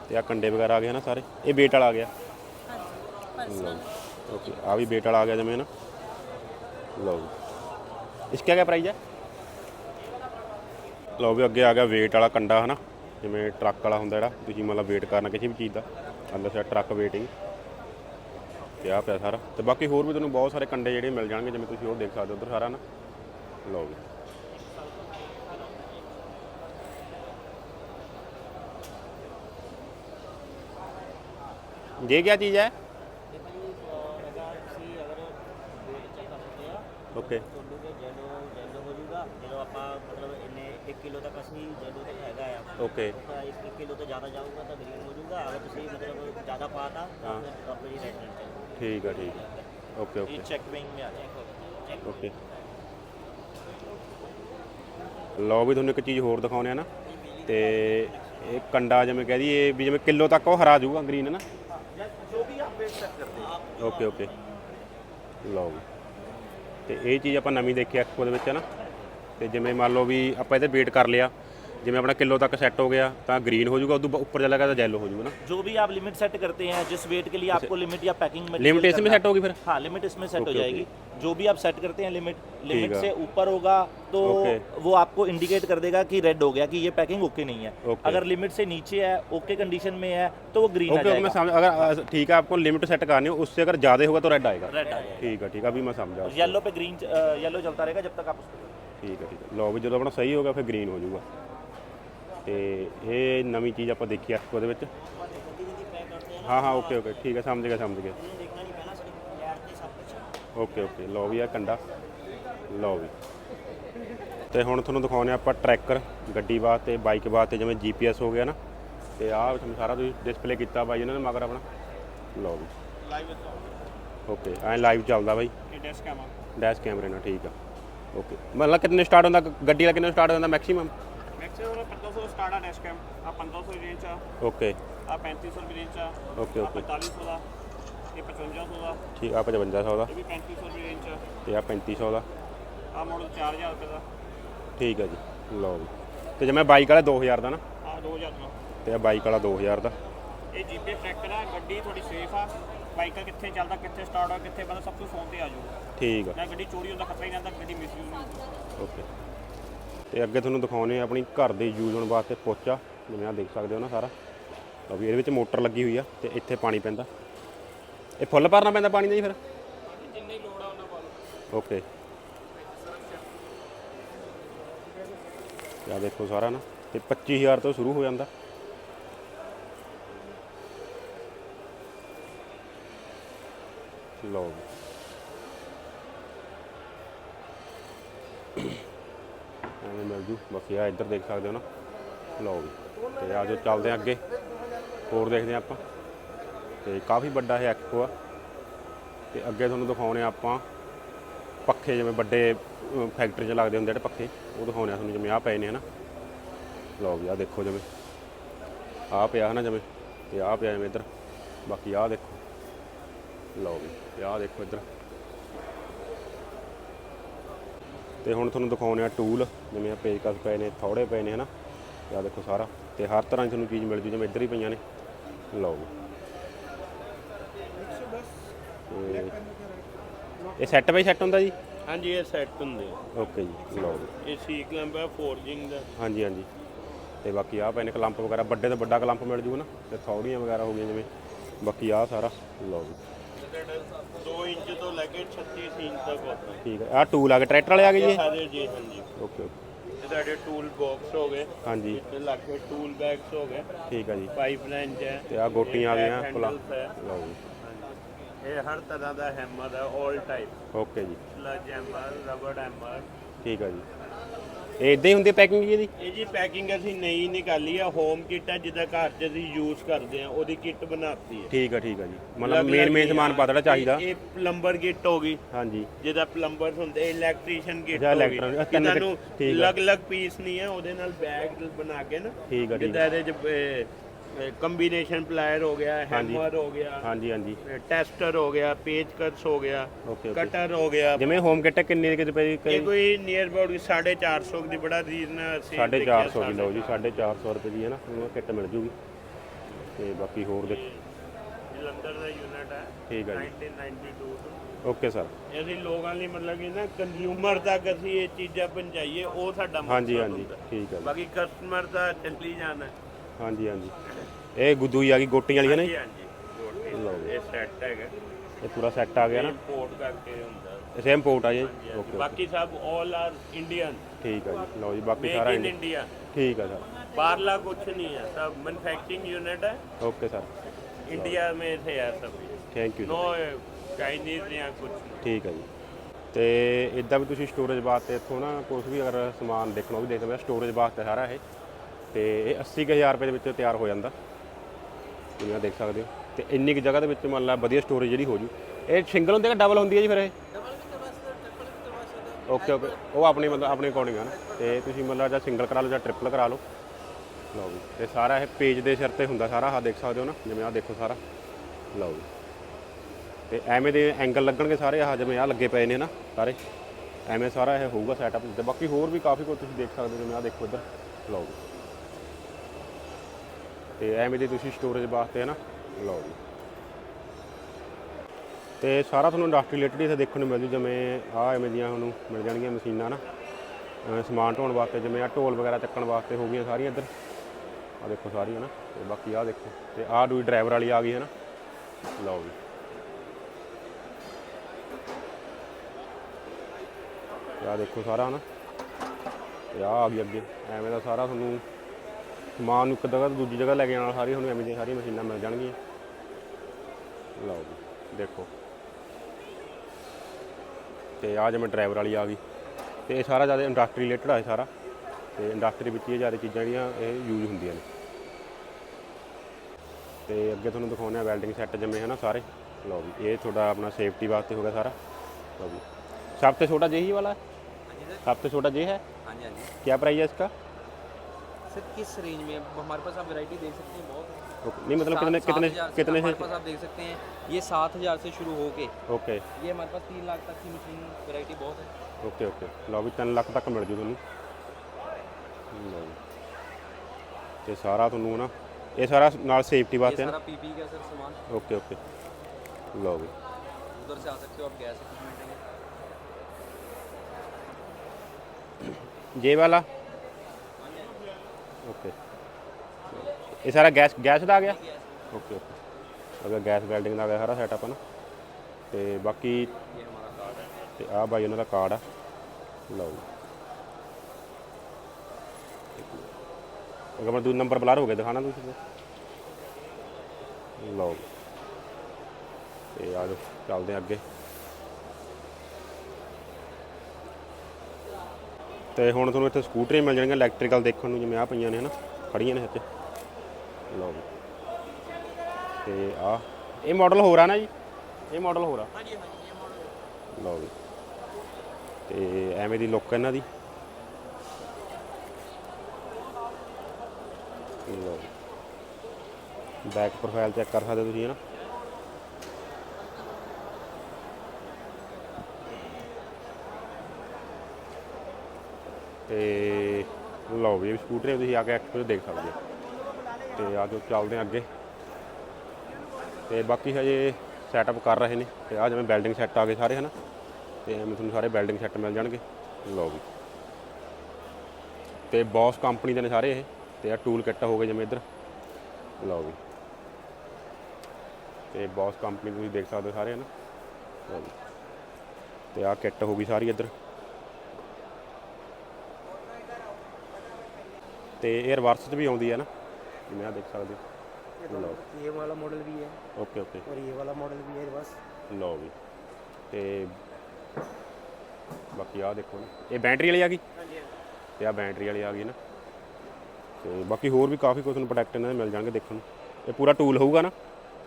ਤੇ ਆ ਕੰਡੇ ਵਗੈਰਾ ਆ ਗਏ ਨਾ ਸਾਰੇ? ਇਹ ਵੇਟ ਵਾਲਾ ਆ ਗਿਆ। ਓਕੇ ਆ ਵੀ ਵੇਟ ਵਾਲਾ ਆ ਗਿਆ ਜਿਵੇਂ ਨਾ ਲਓ ਜੀ। ਇਸਕਾ ਕੀ ਪ੍ਰਾਈਸ ਹੈ ਲਓ ਵੀ ਅੱਗੇ ਆ ਗਿਆ weight ਵਾਲਾ ਕੰਡਾ ਹਨਾ। ਜਿਵੇਂ ਟਰੱਕ ਵਾਲਾ ਹੁੰਦਾ ਜਿਹੜਾ ਤੁਸੀਂ ਮਤਲਬ weight ਕਰਨਾ ਕਿਸੇ ਵੀ ਚੀਜ਼ ਦਾ ਅੰਦਰ ਸਾ ਟਰੱਕ weight ਹੀ ਤੇ ਆ ਪਿਆ ਸਾਰਾ ਤੇ ਬਾਕੀ ਹੋਰ ਵੀ ਤੁਹਾਨੂੰ ਬਹੁਤ ਸਾਰੇ ਕੰਡੇ ਜਿਹੜੇ ਮਿਲ ਜਾਣਗੇ ਜਿਵੇਂ ਤੁਸੀਂ ਉਹ ਦੇਖ ਸਕਦੇ ਹੋ ਉਧਰ ਸਾਰਾ ਨਾ ਲਓ ਵੀ ये क्या चीज़ है ਓਕੇ ਟੋਲੂ ਦੇ ਜੈਲੋ ਜੈਲੋ ਹੋ ਜੂਗਾ ਜਦੋਂ ਆਪਾਂ ਮਤਲਬ ਇੰਨੇ 1 ਕਿਲੋ ਤੱਕ ਅਸੀਂ ਜੈਲੋ ਤੱਕ ਹੈਗਾ ਆ ਓਕੇ ਤਾਂ 1 ਕਿਲੋ ਤੋਂ ਜ਼ਿਆਦਾ ਜਾਊਗਾ ਤਾਂ ਗ੍ਰੀਨ ਹੋ ਜੂਗਾ ਅਗਰ ਤੁਸੀਂ ਮਤਲਬ ਜ਼ਿਆਦਾ ਪਾਤਾ ਤਾਂ ਹਾਂ। ਫਿਰ ਆਪਣੀ ਰੈਡ ਰੈਡ ਠੀਕ ਆ ਠੀਕ ਆ ਓਕੇ ਓਕੇ ਚੈੱਕ ਵਿੰਗ में आ जाएगा ਓਕੇ ਲਓ ਵੀ ਤੁਹਾਨੂੰ ਇੱਕ ਚੀਜ਼ ਹੋਰ ਦਿਖਾਉਂਦੇ ਆ ਨਾ ਤੇ ਇਹ ਕੰਡਾ ਜਿਵੇਂ ਕਹਿ ਦਈਏ ਵੀ ਜਿਵੇਂ ਕਿਲੋ ਤੱਕ ਉਹ ਹਰਾ ਜਾਊਗਾ ਗ੍ਰੀਨ ਨਾ जो भी आप वेट चेक करते हैं ਓਕੇ ਓਕੇ ਲਓ ਵੀ ਤੇ ਇਹ ਚੀਜ਼ ਆਪਾਂ ਨਵੀਂ ਦੇਖੀ ਐਕਸਪੋ ਦੇ ਵਿੱਚ ਹੈ ਨਾ ਤੇ ਜਿਵੇਂ ਮੰਨ ਲਓ ਵੀ ਆਪਾਂ ਇਹਦੇ ਵੇਟ ਕਰ ਲਿਆ ਜਿਵੇਂ ਆਪਣਾ ਕਿਲੋ ਤੱਕ ਸੈੱਟ ਹੋ ਗਿਆ ਤਾਂ ਗ੍ਰੀਨ ਹੋ ਜਾਊਗਾ ਉਦੋਂ ਬ- ਉੱਪਰ ਚਲਾ ਗਿਆ ਤਾਂ ਯੈਲੋ ਹੋ ਜਾਊਗਾ ਨਾ जो भी आप लिमिट सेट करते हैं जिस वेट के लिए आपको लिमिट या पैकिंग लिमिट इसमें सेट होगी फिर हाँ लिमिट इसमें सेट ओके, हो जाएगी जो भी आप सेट करते हैं लिमिट लिमिट है। से ऊपर होगा तो ओके। वो आपको इंडिकेट कर देगा कि रेड हो गया कि ये पैकिंग ओके नहीं है ओके। अगर लिमिट से नीचे है ओके कंडीशन में है तो वो ग्रीन आ ओके ओके मैं जाएगा समझ अगर अ, ठीक है आपको लिमिट सेट करनी हो उससे अगर ज़्यादा होगा तो रेड आएगा रेड आ जाएगा ठीक है ठीक है अभी मैं समझा और येलो पे ग्रीन येलो चलता रहेगा जब तक आप उसको ਠੀਕ ਹੈ ਠੀਕ ਹੈ ਲੋ ਵੀ ਜਦੋਂ ਆਪਣਾ ਸਹੀ ਹੋ ਗਿਆ ਫਿਰ ਗ੍ਰੀਨ ਹੋ ਜਾਊਗਾ। ਤੇ ਇਹ ਨਵੀਂ ਚੀਜ਼ ਆਪਾਂ ਦੇਖੀ ਆ ਉਹਦੇ ਵਿੱਚ। ਹਾਂ ਹਾਂ ਓਕੇ ਓਕੇ ਠੀਕ ਹੈ ਸਮਝ ਗਿਆ ਸਮਝ ਗਿਆ। ਓਕੇ ਓਕੇ ਲੋ ਵੀ ਆ ਕੰਡਾ। ਲੋ ਵੀ। ਤੇ ਹੁਣ ਤੁਹਾਨੂੰ ਦਿਖਾਉਣੇ ਆਪਾਂ ਟਰੈਕਰ ਗੱਡੀ ਵਾਸਤੇ ਬਾਈਕ ਵਾਸਤੇ ਜਿਵੇਂ ਜੀਪੀਐਸ ਹੋ ਗਿਆ ਨਾ। ਤੇ ਆਹ ਤੁਹਾਨੂੰ ਸਾਰਾ ਤੁਸੀਂ ਡਿਸਪਲੇ ਕੀਤਾ ਬਾਈ ਇਹਨਾਂ ਨੇ ਮਗਰ ਆਪਣਾ। ਲੋ ਵੀ। ਲਾਈਵ ਓਕੇ ਐ ਲਾਈਵ ਚੱਲਦਾ ਬਾਈ। ਡੈਸ਼ ਕੈਮਰਾ ਡੈਸ਼ ਕੈਮਰੇ ਨਾਲ ਠੀਕ ਆ। ਓਕੇ ਮਤਲਬ ਕਿੰਨੇ ਸਟਾਰਟ ਹੁੰਦਾ? ਗ- ਗੱਡੀ ਦਾ ਕਿੰਨੇ ਸਟਾਰਟ ਹੁੰਦਾ ਮੈਕਸਿਮਮ ਮੈਕਸ ਉਹ 1500 ਸਟਾਰਟ ਆ ਡੈਸ਼ ਕੈਮ ਆ 1500 ਦੀ ਰੇਂਜ ਆ। ਓਕੇ ਆ 3500 ਦੀ ਰੇਂਜ ਆ। ਓਕੇ ਆ ਓਕੇ 4500 ਦਾ ਇਹ 5500 ਦਾ। ਠੀਕ ਆ 5500 ਦਾ। ਇਹ ਵੀ 3500 ਦੀ ਰੇਂਜ ਆ। ਤੇ ਆ 3500 ਦਾ। ਆ ਮਾਡਲ 4000 ਰੁਪਏ ਦਾ। ਠੀਕ ਹੈ ਜੀ। ਲਓ ਜੀ। ਤੇ ਜੇ ਮੈਂ ਬਾਈਕ ਵਾਲਾ 2000 ਦਾ ਨਾ? ਆ 2000 ਦਾ। ਤੇ ਆ ਬਾਈਕ ਵਾਲਾ 2000 ਦਾ। ਇਹ ਜੀਪੀਐਸ ਟਰੈਕਰ ਆ ਗੱਡੀ ਥੋੜੀ ਸੇਫ ਆ। ਬਾਈਕਰ ਕਿੱਥੇ ਚੱਲਦਾ ਕਿੱਥੇ ਸਟਾਰਟ ਆ ਕਿੱਥੇ ਬੰਦਾ ਸਭ ਕੁਝ ਫੋਨ ਤੇ ਆ ਜਾਊਗਾ। ਠੀਕ ਆ। ਨਾ ਗੱਡੀ ਚੋਰੀ ਹੁੰਦਾ ਖਤਰਾ ਹੀ ਰਹਿੰਦਾ ਗੱਡੀ ਮਿਸਯੂਜ਼ ਓਕੇ। ਤੇ ਅੱਗੇ ਤੁਹਾਨੂੰ ਦਿਖਾਉਨੇ ਆ ਆਪਣੀ ਘਰ ਦੇ ਯੂਜ਼ ਹੋਣ ਵਾਸਤੇ ਪੋਚਾ। ਜਿਵੇਂ ਆ ਦੇਖ ਸਕਦੇ ਹੋ ਨਾ ਸਾਰਾ। ਲਓ ਵੀ ਇਹਦੇ ਵਿੱਚ ਮੋਟਰ ਲੱਗੀ ਹੋਈ ਆ ਤੇ ਇੱਥੇ ਪਾਣੀ ਪੈਂਦਾ। ਇਹ ਫੁੱਲ ਭਰਨਾ ਪੈਂਦਾ ਪਾਣੀ ਦਾ ਜੀ ਫਿਰ? ਜਿੰਨੀ ਲੋੜ ਆ ਉਹਨਾਂ ਪਾ ਓਕੇ। ਆ ਦੇਖੋ ਸਾਰਾ ਨਾ ਤੇ 25000 ਤੋਂ ਸ਼ੁਰੂ ਹੋ ਜਾਂਦਾ। ਲਓ ਜੀ ਐਵੇਂ ਮਿਲ ਜੂ, ਬਾਕੀ ਆ ਇੱਧਰ ਦੇਖ ਸਕਦੇ ਹੋ ਨਾ। ਲਓ ਵੀ ਤੇ ਆ ਜੋ ਚੱਲਦੇ ਆ ਅੱਗੇ। ਹੋਰ ਦੇਖਦੇ ਆ ਆਪਾਂ। ਤੇ ਕਾਫੀ ਵੱਡਾ ਇਹ ਐਕਸਪੋ ਆ। ਤੇ ਅੱਗੇ ਤੁਹਾਨੂੰ ਦਿਖਾਉਣੇ ਆ ਆਪਾਂ ਪੱਖੇ, ਜਿਵੇਂ ਵੱਡੇ ਫੈਕਟਰੀ 'ਚ ਲੱਗਦੇ ਹੁੰਦੇ ਜਿਹੜੇ ਪੱਖੇ, ਉਹ ਦਿਖਾਉਣੇ ਆ ਤੁਹਾਨੂੰ, ਜਿਵੇਂ ਆਹ ਪਏ ਨੇ, ਹਨਾ। ਲਓ ਵੀ ਆਹ ਦੇਖੋ ਜਿਵੇਂ। ਆਹ ਪਿਆ, ਹਨਾ, ਜਿਵੇਂ। ਤੇ ਆਹ ਪਿਆ ਜਿਵੇਂ ਇੱਧਰ। ਬਾਕੀ ਆਹ ਦੇਖੋ। ਲਓ ਵੀ ਤੇ ਆਹ ਦੇਖੋ ਇੱਧਰ। ਤੇ ਹੁਣ ਤੁਹਾਨੂੰ ਦਿਖਾਉਣੇ ਆ ਟੂਲ ਜਿਵੇਂ ਆ ਪੇਚਕਸ ਪਏ ਨੇ ਥੋੜੇ ਪਏ ਨੇ ਹਨਾ? ਆਹ ਦੇਖੋ ਸਾਰਾ ਤੇ ਹਰ ਤਰ੍ਹਾਂ ਦੀ ਤੁਹਾਨੂੰ ਚੀਜ਼ ਮਿਲ ਜੂ ਜਿਵੇਂ ਇੱਧਰ ਹੀ ਪਈਆਂ ਨੇ। ਲਓ ਇਹ ਸੈੱਟ ਬਾਈ ਸੈੱਟ ਹੁੰਦਾ ਜੀ? ਹਾਂਜੀ ਇਹ ਸੈੱਟ ਹੁੰਦੇ ਆ। ਓਕੇ ਜੀ ਲਓ ਇਹ ਸੀ ਕਲੈਂਪ ਹੈ ਫੋਰਜਿੰਗ ਦਾ। ਹਾਂਜੀ ਹਾਂਜੀ। ਤੇ ਬਾਕੀ ਆਹ ਪਏ ਨੇ ਕਲੰਪ ਵਗੈਰਾ ਵੱਡੇ ਤੋਂ ਵੱਡਾ ਕਲੰਪ ਮਿਲ ਜੂਗਾ ਨਾ ਤੇ ਥੌੜੀਆਂ ਵਗੈਰਾ ਹੋ ਗਈਆਂ ਜਿਵੇਂ ਬਾਕੀ ਆਹ ਸਾਰਾ ਲਓ ਜੀ। 2 ਇੰਚ ਤੋਂ ਲੈ ਕੇ 36 ਇੰਚ ਤੱਕ ਹੁੰਦਾ ਹੈ। ਠੀਕ ਹੈ। ਆਹ ਟੂਲ ਆ ਗਏ। ਟਰੈਕਟਰ ਵਾਲੇ ਆ ਗਏ ਜੀ ਇਹ? ਇਹ? ਸਾਰੇ ਜੀ ਹਾਂਜੀ। ਓਕੇ ਓਕੇ ਇਹ ਤੁਹਾਡੇ ਟੂਲ ਬਾਕਸ ਹੋ ਗਏ। ਹਾਂਜੀ। ਇੱਥੇ ਲੱਗ ਟੂਲ ਬੈਗਸ ਹੋ ਗਏ। ਠੀਕ ਹੈ ਜੀ। ਪਾਈਪਲਾਈਨ ਹੈ। ਤੇ ਆਹ ਗੋਟੀਆਂ ਆ ਇਹ ਗਈਆਂ handles ਕੁਲਾ ਹੈ। ਲਓ ਜੀ। ਹਾਂਜੀ। ਇਹ ਹਰ ਤਰ੍ਹਾਂ ਦਾ ਹੈਮਰ ਹੈ 올 ਟਾਈਪ ਓਕੇ ਜੀ। ਸਲਜ ਹੈਮਰ ਰਬੜ ਹੈਮਰ ਠੀਕ ਹੈ ਜੀ। ਇਹ ਇਦਾਂ ਹੀ ਹੁੰਦੀ ਪੈਕਿੰਗ ਇਹਦੀ? ਇਹ ਜੀ ਪੈਕਿੰਗ ਅਸੀਂ ਨਹੀਂ ਨਿਕਾਲੀ ਆ ਹੋਮ ਕਿੱਟ ਹੈ ਜਿਹਦਾ ਘਰ 'ਚ ਅਸੀਂ ਯੂਜ਼ ਕਰਦੇ ਆ ਉਹਦੀ ਕਿੱਟ ਬਣਾਤੀ ਹੈ ਠੀਕ ਹੈ ਠੀਕ ਹੈ ਜੀ। ਮਤਲਬ ਮੇਨ ਮੇਨ ਸਮਾਨ ਆ। ਪਾ ਚਾਹੀਦਾ। ਇਹ ਪਲੰਬਰ ਕਿੱਟ ਹੋ ਗਈ। ਹਾਂਜੀ। ਜਿਹਦਾ ਪਲੰਬਰ ਹੁੰਦੇ ਇਲੈਕਟ੍ਰੀਸ਼ੀਅਨ ਕਿੱਟ ਹੋ ਗਈ। electronic, ਤਿੰਨ ਜਿੱਦਾਂ kit, ਨੂੰ ਠੀਕ ਆ। ਅਲੱਗ-ਅਲੱਗ ਪੀਸ ਨਹੀਂ ਹੈ ਉਹਦੇ ਨਾਲ ਬੈਗ ਬਣਾ ਕੇ ਨਾ ਠੀਕ ਆ, ਠੀਕ ਜਿੱਦਾਂ ਇਹਦੇ ਚ ਕੰਬੀਨੇਸ਼ਨ ਪਲਾਇਰ ਹੋ ਗਿਆ ਹਾਂਜੀ। ਹੈਮਰ ਹੋ ਗਿਆ ਹਾਂਜੀ ਹਾਂਜੀ। ਟੈਸਟਰ ਹੋ ਗਿਆ ਪੇਜ ਕਟਸ ਹੋ ਗਿਆ ਓਕੇ ਓਕੇ ਕਟਰ ਹੋ ਗਿਆ। ਜਿਵੇਂ ਹੋਮ ਕਿੱਟ ਕਿੰਨੇ ਦੇ ਪਈ ਇਹ ਕੋਈ? ਨੀਅਰ ਅਬਾਊਟ 450 ਦੀ ਬੜਾ ਰੀਜ਼ਨ ਅਸੀਂ 450 ਦੀ ਲਓ ਜੀ 450 ਰੁਪਏ ਦੀ ਹੈ ਨਾ ਤੁਹਾਨੂੰ ਕਿੱਟ ਮਿਲ ਜੂਗੀ। ਤੇ ਬਾਕੀ ਹੋਰ ਦੇ ਜਲੰਧਰ ਦਾ ਯੂਨਿਟ ਹੈ ਠੀਕ ਹੈ ਜੀ। 1992 ਤੋਂ। ਓਕੇ ਸਰ ਇਹ ਅਸੀਂ ਲੋਕਾਂ ਲਈ ਮਤਲਬ ਕਿ ਨਾ ਕੰਜ਼ਿਊਮਰ ਤੱਕ ਅਸੀਂ ਇਹ ਚੀਜ਼ਾਂ ਪਹੁੰਚਾਈਏ ਉਹ ਸਾਡਾ ਮਕਸਦ ਹਾਂਜੀ। ਹਾਂਜੀ ਹੁੰਦਾ। ਠੀਕ ਹੈ ਜੀ। ਬਾਕੀ ਕਸਟਮਰ ਤਾਂ ਚੱਲੀ ਜਾਣਾ। ਹਾਂਜੀ ਹਾਂਜੀ। ਇਹ ਗੁੱਦੂਈ ਆ ਗਈ ਗੋਟੀਆਂ ਵਾਲੀਆਂ ਨੇ ਹਾਂਜੀ ਗੋਟੀ। ਇਹ ਸੈੱਟ ਹੈਗਾ। ਇਹ ਪੂਰਾ ਸੈੱਟ ਆ ਗਿਆ ਨਾ? ਇੰਪੋਰਟ ਕਰਕੇ ਹੁੰਦਾ। ਇਸੇ ਇੰਪੋਰਟ ਆ ਜੀ? ਬਾਕੀ ਸਭ 올 ਆਰ ਇੰਡੀਅਨ ਠੀਕ ਆ ਜੀ। ਲਓ ਜੀ ਬਾਕੀ ਸਾਰਾ ਇੰਡੀਆ ਠੀਕ ਆ ਸਰ। ਬਾਹਰਲਾ ਕੁਝ ਨਹੀਂ ਹੈ ਸਭ ਮੈਨੂਫੈਕਚਰਿੰਗ ਯੂਨਿਟ ਹੈ। ਓਕੇ ਸਰ ਇੰਡੀਆ ਮੇ ਸੇ ਹੈ ਸਭ। ਥੈਂਕ ਯੂ ਨੋ ਚਾਈਨੀਜ਼ ਜਾਂ ਕੁਝ ਠੀਕ ਆ ਜੀ। ਤੇ ਇਦਾਂ ਵੀ ਤੁਸੀਂ ਸਟੋਰੇਜ ਵਾਸਤੇ ਇੱਥੋਂ ਨਾ ਕੁਝ ਵੀ ਅਗਰ ਸਮਾਨ ਦੇਖਣਾ ਵੀ ਦੇਖ ਸਕਦੇ ਸਟੋਰੇਜ ਵਾਸਤੇ ਸਾਰਾ ਇਹ। ਤੇ ਇਹ 80000 ਰੁਪਏ ਦੇ ਵਿੱਚ ਤਿਆਰ ਹੋ ਜਾਂਦਾ। ਜਿਵੇਂ ਆਹ ਦੇਖ ਸਕਦੇ ਹੋ। ਤੇ ਇੰਨੀ ਕੁ ਜਗ੍ਹਾ ਦੇ ਵਿੱਚ ਮੰਨ ਲਾ ਵਧੀਆ ਸਟੋਰੇਜ ਜਿਹੜੀ ਹੋ ਜੂ। ਇਹ ਸਿੰਗਲ ਹੁੰਦੀ ਹੈ ਕਿ ਡਬਲ ਹੁੰਦੀ ਹੈ ਜੀ ਫਿਰ ਇਹ? ਓਕੇ ਓਕੇ ਉਹ ਆਪਣੀ ਮਤਲਬ ਆਪਣੇ ਅਕੋਰਡਿੰਗ ਆ ਨਾ। ਤੇ ਤੁਸੀਂ ਮਤਲਬ ਜਾਂ ਸਿੰਗਲ ਕਰਾ ਲਓ ਜਾਂ ਟ੍ਰਿਪਲ ਕਰਾ ਲਓ। ਲਓ ਜੀ। ਤੇ ਸਾਰਾ ਇਹ ਪੇਜ ਦੇ ਸਿਰ ਤੇ ਹੁੰਦਾ ਸਾਰਾ। ਆਹ ਦੇਖ ਸਕਦੇ ਹੋ ਨਾ ਜਿਵੇਂ ਆਹ ਦੇਖੋ ਸਾਰਾ। ਲਓ ਜੀ। ਤੇ ਐਵੇਂ ਦੇ ਐਂਗਲ ਲੱਗਣਗੇ ਸਾਰੇ। ਆਹ ਜਿਵੇਂ ਆਹ ਲੱਗੇ ਪਏ ਨੇ ਨਾ ਸਾਰੇ। ਐਵੇਂ ਸਾਰਾ ਇਹ ਹੋਊਗਾ ਸੈਟਅਪ ਤੇ ਬਾਕੀ ਹੋਰ ਵੀ ਕਾਫੀ ਕੁਝ ਤੁਸੀਂ ਦੇਖ ਸਕਦੇ ਹੋ। ਜਿਵੇਂ ਆਹ ਦੇਖੋ ਇੱਧਰ। ਲਓ ਜੀ। ਤੇ ਐਵੇਂ ਦੀ ਤੁਸੀਂ ਸਟੋਰੇਜ ਵਾਸਤੇ ਹੈ ਨਾ। ਲਓ ਜੀ। ਤੇ ਸਾਰਾ ਤੁਹਾਨੂੰ ਇੰਡਸਟਰੀ ਰਿਲੇਟਡ ਇੱਥੇ ਦੇਖਣ ਨੂੰ ਮਿਲ ਜੂ ਜਿਵੇਂ ਆਹ ਐਵੇਂ ਦੀਆਂ ਤੁਹਾਨੂੰ ਮਿਲ ਜਾਣਗੀਆਂ ਮਸ਼ੀਨਾਂ ਨਾ। ਸਮਾਨ ਢੋਣ ਵਾਸਤੇ ਜਿਵੇਂ ਆਹ ਢੋਲ ਵਗੈਰਾ ਚੱਕਣ ਵਾਸਤੇ ਹੋ ਗਈਆਂ ਸਾਰੀਆਂ ਇੱਧਰ। ਆਹ ਦੇਖੋ ਸਾਰੀਆਂ ਨਾ ਤੇ ਬਾਕੀ ਆਹ ਦੇਖੋ ਤੇ ਆਹ ਦੂਈ ਡਰਾਈਵਰ ਵਾਲੀ ਆ ਗਈ ਹੈ ਨਾ। ਲਓ ਜੀ। ਆਹ ਦੇਖੋ ਸਾਰਾ ਨਾ ਤੇ ਆਹ ਆ ਗਈ ਅੱਗੇ। ਐਵੇਂ ਦਾ ਸਾਰਾ ਤੁਹਾਨੂੰ ਸਮਾਨ ਨੂੰ ਇੱਕ ਜਗ੍ਹਾ ਤੋਂ ਦੂਜੀ ਜਗ੍ਹਾ ਲੈ ਕੇ ਜਾਣ ਨਾਲ ਸਾਰੀ ਤੁਹਾਨੂੰ ਐਵੇਂ ਦੀਆਂ ਸਾਰੀਆਂ ਮਸ਼ੀਨਾਂ ਮਿਲ ਜਾਣਗੀਆਂ। ਲਓ ਜੀ ਦੇਖੋ। ਤੇ ਆ ਜਿਵੇਂ ਡਰਾਈਵਰ ਵਾਲੀ ਆ ਗਈ। ਤੇ ਇਹ ਸਾਰਾ ਜ਼ਿਆਦਾ ਇੰਡਸਟਰੀ ਰਿਲੇਟਡ ਆ ਸਾਰਾ। ਤੇ ਇੰਡਸਟਰੀ ਵਿੱਚ ਇਹ ਜ਼ਿਆਦਾ ਚੀਜ਼ਾਂ ਜਿਹੜੀਆਂ ਇਹ ਯੂਜ਼ ਹੁੰਦੀਆਂ ਨੇ। ਤੇ ਅੱਗੇ ਤੁਹਾਨੂੰ ਦਿਖਾਉਂਦੇ ਆ ਵੈਲਡਿੰਗ ਸੈੱਟ ਜਿਵੇਂ ਹਨਾ ਸਾਰੇ। ਲਓ ਜੀ ਇਹ ਤੁਹਾਡਾ ਆਪਣਾ ਸੇਫਟੀ ਵਾਸਤੇ ਹੋ ਗਿਆ ਸਾਰਾ। ਲਓ ਜੀ। ਸਭ ਤੋਂ ਛੋਟਾ ਜਿਹੀ ਵਾਲਾ? ਸਭ ਤੋਂ ਛੋਟਾ ਜੇ ਹੈ? ਹਾਂਜੀ ਹਾਂਜੀ। ਕੀ ਪ੍ਰਾਈਸ ਹੈ ਇਸਕਾ सर किस रेंज में हमारे पास आप वैरायटी देख सकते हैं बहुत है ओके नहीं मतलब सात- कितने सात कितने हज़ार से कितने हमारे से पास आप देख सकते हैं ये सात हज़ार से शुरू होके ओके ये हमारे पास तीन लाख तक की मशीन वैरायटी बहुत है ਓਕੇ ਓਕੇ ਲਓ ਵੀ 3 ਲੱਖ ਤੱਕ ਮਿਲ ਜੂ ਤੁਹਾਨੂੰ ਲਓ ਜੀ। ਤੇ ਸਾਰਾ ਤੁਹਾਨੂੰ ਨਾ ਇਹ ਸਾਰਾ ਨਾਲ ਸੇਫਟੀ ये ਵਾਸਤੇ ਹੈ सारा पीपी का सर सामान ਨਾ ਓਕੇ ਓਕੇ ਲਓ ਵੀ उधर से आ सकते हो आप गैस इक्विपमेंट है ਜੇ ਵਾਲਾ ਓਕੇ ਇਹ ਸਾਰਾ ਗੈਸ ਗੈਸ ਦਾ ਆ ਗਿਆ? ਓਕੇ ਓਕੇ ਅਗਰ ਗੈਸ ਵੈਲਡਿੰਗ ਦਾ ਆ ਗਿਆ ਸਾਰਾ ਸੈਟਅਪ ਹੈ ਨਾ ਤੇ ਬਾਕੀ ਤੇ ਆ ਬਾਈ ਉਹਨਾਂ ਦਾ ਕਾਰਡ ਆ। ਲਓ ਅਗਰ ਮੈਂ ਦੂਜੇ ਨੰਬਰ ਬਲਾਰ ਹੋ ਗਿਆ ਦਿਖਾਣਾ ਤੁਸੀਂ ਲਓ ਤੇ ਆ ਜਾਓ, ਚੱਲਦੇ ਅੱਗੇ। ਤੇ ਹੁਣ ਤੁਹਾਨੂੰ ਇੱਥੇ ਸਕੂਟਰੀਆਂ ਮਿਲ ਜਾਣਗੀਆਂ ਇਲੈਕਟ੍ਰੀਕਲ ਦੇਖਣ ਨੂੰ ਜਿਵੇਂ ਆ ਪਈਆਂ ਨੇ ਹਨਾ ਖੜੀਆਂ ਨੇ ਇੱਥੇ। ਲਓ ਜੀ। ਤੇ ਆ ਇਹ ਮਾਡਲ ਹੋਰ ਆ ਨਾ ਜੀ? ਇਹ ਮਾਡਲ ਹੋਰ ਆ? ਲਓ ਜੀ। ਤੇ ਐਵੇਂ ਦੀ ਲੁੱਕ ਇਹਨਾਂ ਦੀ। ਲਓ ਬੈਕ ਪ੍ਰੋਫਾਈਲ ਚੈੱਕ ਕਰ ਸਕਦੇ ਤੁਸੀਂ ਹਨਾ? ਤੇ ਲਓ ਵੀ ਇਹ ਸਕੂਟਰ ਤੁਸੀਂ ਆ ਕੇ ਐਕਟਿਵ ਦੇਖ ਸਕਦੇ ਹੋ। ਤੇ ਆ ਜਾਓ ਚੱਲਦੇ ਹਾਂ ਅੱਗੇ। ਤੇ ਬਾਕੀ ਹਜੇ ਸੈਟਅਪ ਕਰ ਰਹੇ ਨੇ। ਤੇ ਆ ਜਿਵੇਂ ਬਿਲਡਿੰਗ ਸੈੱਟ ਆ ਗਏ ਸਾਰੇ, ਹਨਾ? ਤੇ ਐਵੇਂ ਤੁਹਾਨੂੰ ਸਾਰੇ ਬਿਲਡਿੰਗ ਸੈੱਟ ਮਿਲ ਜਾਣਗੇ। ਲਓ ਵੀ। ਤੇ ਬੌਸ ਕੰਪਨੀ ਦੇ ਨੇ ਸਾਰੇ ਇਹ। ਤੇ ਆ ਟੂਲ ਕਿੱਟ ਹੋ ਗਏ ਜਿਵੇਂ ਇੱਧਰ। ਲਓ ਵੀ। ਤੇ ਬੌਸ ਕੰਪਨੀ ਤੁਸੀਂ ਦੇਖ ਸਕਦੇ ਹੋ ਸਾਰੇ, ਹਨਾ? ਲਓ ਵੀ। ਤੇ ਆ ਕਿੱਟ ਹੋ ਗਈ ਸਾਰੀ ਇੱਧਰ। ਤੇ ਇਹ ਰਿਵਰਸ 'ਚ ਵੀ ਆਉਂਦੀ ਹੈ ਨਾ। ਜਿਵੇਂ ਆ ਦੇਖ ਸਕਦੇ ਹੋ। ਇਹ ਵਾਲਾ ਮਾਡਲ ਵੀ ਹੈ। ਓਕੇ ਓਕੇ ਔਰ ਇਹ ਵਾਲਾ ਮਾਡਲ ਵੀ ਹੈ ਰਿਵਰਸ ਲਓ ਵੀ। ਤੇ ਬਾਕੀ ਆ ਦੇਖੋ ਨਾ। ਇਹ ਬੈਟਰੀ ਵਾਲੀ ਆ ਗਈ? ਹਾਂਜੀ ਤੇ ਆ ਬੈਟਰੀ ਵਾਲੀ ਆ ਗਈ ਨਾ। ਤੇ ਬਾਕੀ ਹੋਰ ਵੀ ਕਾਫੀ ਕੁਝ ਤੁਹਾਨੂੰ ਪ੍ਰੋਡਕਟ ਇਹਨਾਂ ਦੇ ਮਿਲ ਜਾਣਗੇ ਦੇਖਣ ਨੂੰ। ਇਹ ਪੂਰਾ ਟੂਲ ਹੋਊਗਾ ਨਾ?